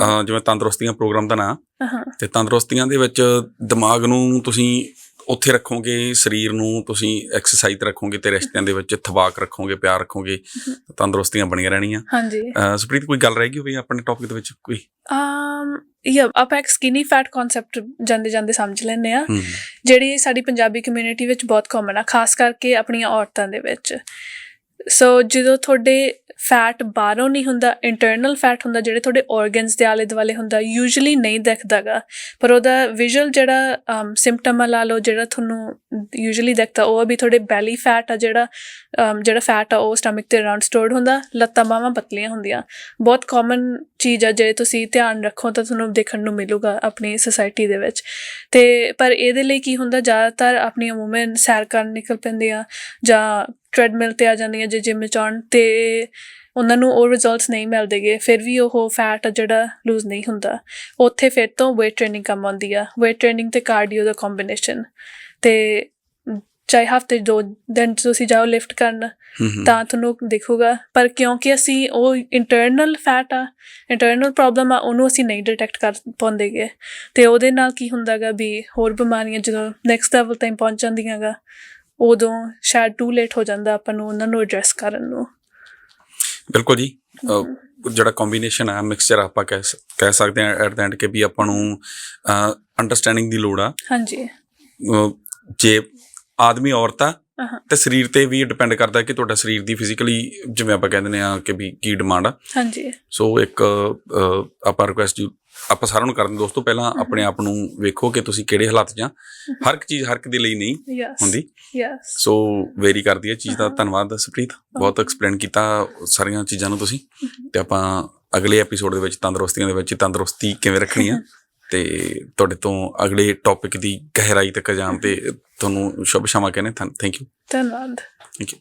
ਅਹ ਜਿਵੇਂ ਤੰਦਰੁਸਤੀਆਂ ਪ੍ਰੋਗਰਾਮ ਦਾ ਨਾਂ ਹਾਂ। ਤੇ ਤੰਦਰੁਸਤੀਆਂ ਦੇ ਵਿੱਚ ਦਿਮਾਗ ਨੂੰ ਤੁਸੀਂ ਉੱਥੇ ਰੱਖੋਗੇ ਸਰੀਰ ਨੂੰ ਤੁਸੀਂ ਐਕਸਰਸਾਈਜ਼ ਰੱਖੋਗੇ ਤੇ ਰਿਸ਼ਤਿਆਂ ਦੇ ਵਿੱਚ ਥਵਾਕ ਰੱਖੋਗੇ ਪਿਆਰ ਰੱਖੋਗੇ ਤੰਦਰੁਸਤੀਆਂ ਬਣੀਆਂ ਰਹਿਣੀਆਂ। ਹਾਂਜੀ। ਅਹ ਸੁਪ੍ਰੀਤ ਕੋਈ ਗੱਲ ਰਹੇਗੀ ਹੋਵੇ ਆਪਣੇ ਟੌਪਿਕ ਦੇ ਵਿੱਚ ਕੋਈ? um ਯਾ ਆਪਾਂ ਇੱਕ ਸਕਿਨੀ ਫੈਟ ਕਨਸੈਪਟ ਜਾਂਦੇ ਜਾਂਦੇ ਸਮਝ ਲੈਂਦੇ ਆ ਜਿਹੜੀ ਸਾਡੀ ਪੰਜਾਬੀ ਕਮਿਊਨਿਟੀ ਵਿੱਚ ਬਹੁਤ ਕਾਮਨ ਆ ਖਾਸ ਕਰਕੇ ਆਪਣੀਆਂ ਔਰਤਾਂ ਦੇ ਵਿੱਚ। ਸੋ ਜਦੋਂ ਤੁਹਾਡੇ ਫੈਟ ਬਾਹਰੋਂ ਨਹੀਂ ਹੁੰਦਾ ਇੰਟਰਨਲ ਫੈਟ ਹੁੰਦਾ, ਜਿਹੜੇ ਤੁਹਾਡੇ ਆਰਗਨਸ ਦੇ ਆਲੇ ਦੁਆਲੇ ਹੁੰਦਾ ਯੂਜੂਲੀ ਨਹੀਂ ਦਿਖਦਾਗਾ। ਪਰ ਉਹਦਾ ਵਿਜ਼ੂਅਲ ਜਿਹੜਾ ਸਿੰਪਟਮ ਲਾ ਲਓ, ਜਿਹੜਾ ਤੁਹਾਨੂੰ ਯੂਜੂਲੀ ਦਿਖਦਾ, ਉਹ ਵੀ ਤੁਹਾਡੇ ਬੈਲੀ ਫੈਟ ਆ ਜਿਹੜਾ ਜਿਹੜਾ ਫੈਟ ਆ, ਉਹ ਸਟਮਕ ਤੇ ਅਰਾਊਂਡ ਸਟੋਰਡ ਹੁੰਦਾ, ਲੱਤਾਂ ਬਾਹਾਂ ਪਤਲੀਆਂ ਹੁੰਦੀਆਂ। ਬਹੁਤ ਕਾਮਨ ਚੀਜ਼ ਆ, ਜੇ ਤੁਸੀਂ ਧਿਆਨ ਰੱਖੋ, ਤਾਂ ਤੁਹਾਨੂੰ ਦੇਖਣ ਨੂੰ ਮਿਲੂਗਾ ਆਪਣੀ ਸੋਸਾਇਟੀ ਦੇ ਵਿੱਚ। ਤੇ, ਪਰ ਇਹਦੇ ਲਈ ਕੀ ਹੁੰਦਾ, ਜ਼ਿਆਦਾਤਰ ਆਪਣੀਆਂ ਔਮਨ ਸੈਰ ਕਰਨ ਨਿਕਲ ਪੈਂਦੀਆਂ ਜਾਂ ਟ੍ਰੈਡਮਿਲ ਤੇ ਆ ਜਾਂਦੀਆਂ ਜੇ ਜਿਮ ਵਿੱਚ ਆਉਣ ਤੇ ਉਹਨਾਂ ਨੂੰ ਉਹ ਰਿਜ਼ਲਟਸ ਨਹੀਂ ਮਿਲਦੇਗੇ ਫਿਰ ਵੀ ਉਹ ਫੈਟ ਜਿਹੜਾ ਲੂਜ਼ ਨਹੀਂ ਹੁੰਦਾ। ਉੱਥੇ ਫਿਰ ਤੋਂ weight ਟ੍ਰੇਨਿੰਗ ਕੰਮ ਆਉਂਦੀ ਆ। Weight ਟ੍ਰੇਨਿੰਗ ਤੇ ਕਾਰਡੀਓ ਦਾ ਕੰਬੀਨੇਸ਼ਨ ਤੇ ਚਾਹੇ ਹਫ਼ਤੇ ਦੋ ਦਿਨ ਤੁਸੀਂ ਜਾਓ ਲਿਫਟ ਕਰਨ। ਤਾਂ ਤੁਹਾਨੂੰ ਦਿਖੂਗਾ। ਪਰ ਕਿਉਂਕਿ ਅਸੀਂ ਉਹ ਇੰਟਰਨਲ ਫੈਟ ਆ ਇੰਟਰਨਲ ਪ੍ਰੋਬਲਮ ਆ ਉਹਨੂੰ ਅਸੀਂ ਨਹੀਂ ਡਿਟੈਕਟ ਕਰ ਪਾਉਂਦੇਗੇ। ਤੇ ਉਹਦੇ ਨਾਲ ਕੀ ਹੁੰਦਾਗਾ ਵੀ ਹੋਰ ਬਿਮਾਰੀਆਂ ਜਦੋਂ ਨੈਕਸਟ ਲੈਵਲ ਤਾਈਂ ਪਹੁੰਚ ਜਾਂਦੀਆਂਗਾ ਉਦੋਂ ਸ਼ਾਇਦ ਟੂ ਲੇਟ ਹੋ ਜਾਂਦਾ ਆਪਾਂ ਨੂੰ ਉਹਨਾਂ ਨੂੰ ਐਡਰੈਸ ਕਰਨ ਨੂੰ। ਬਿਲਕੁਲ ਜੀ। ਜਿਹੜਾ ਕੰਬੀਨੇਸ਼ਨ ਹੈ ਮਿਕਸਚਰ ਆਪਾਂ ਕਹਿ ਸਕਦੇ ਹਾਂ ਐਟ ਦਾ ਐਂਡ ਕਿ ਵੀ ਆਪਾਂ ਨੂੰ ਅੰਡਰਸਟੈਂਡਿੰਗ ਦੀ ਲੋੜ ਆ। ਹਾਂਜੀ। ਜੇ ਆਦਮੀ ਔਰਤ ਆ ਤੇ ਸਰੀਰ ਤੇ ਵੀ ਡਿਪੈਂਡ ਕਰਦਾ ਕਿ ਤੁਹਾਡਾ ਸਰੀਰ ਦੀ ਫਿਜ਼ੀਕਲੀ ਜਿਵੇਂ ਆਪਾਂ ਕਹਿੰਦੇ ਆ ਕਿ ਵੀ ਕੀ ਡਿਮਾਂਡ ਆ। ਹਾਂਜੀ। ਸੋ ਇੱਕ ਆਪਾਂ ਰਿਕੁਐਸਟ ਆਪਾਂ ਸਾਰਿਆਂ ਨੂੰ ਕਰਦੇ ਦੋਸਤੋ ਪਹਿਲਾਂ ਆਪਣੇ ਆਪ ਨੂੰ ਵੇਖੋ ਕਿ ਤੁਸੀਂ ਕਿਹੜੇ ਹਾਲਾਤ 'ਚ ਆ। ਹਰ ਇੱਕ ਚੀਜ਼ ਹਰ ਇੱਕ ਦੇ ਲਈ ਨਹੀਂ ਹੁੰਦੀ। ਯੈਸ ਸੋ ਵੇਰੀ ਕਰਦੀ ਹੈ ਚੀਜ਼ ਦਾ। ਧੰਨਵਾਦ ਸੁਪ੍ਰੀਤ। ਬਹੁਤ ਐਕਸਪਲੇਨ ਕੀਤਾ ਸਾਰੀਆਂ ਚੀਜ਼ਾਂ ਨੂੰ ਤੁਸੀਂ। ਤੇ ਆਪਾਂ ਅਗਲੇ ਐਪੀਸੋਡ ਦੇ ਵਿੱਚ ਤੰਦਰੁਸਤੀਆਂ ਦੇ ਵਿੱਚ ਤੰਦਰੁਸਤੀ ਕਿਵੇਂ ਰੱਖਣੀ ਆ। ਤੇ ਤੁਹਾਡੇ ਤੋਂ ਅਗਲੇ ਟੌਪਿਕ ਦੀ ਗਹਿਰਾਈ ਤੱਕ ਜਾਣ ਤੇ ਤੁਹਾਨੂੰ ਸ਼ੁਭ ਸ਼ਾਮਾ ਕਹਿੰਦੇ। ਥੈਂਕ ਯੂ ਧੰਨਵਾਦ। Thank you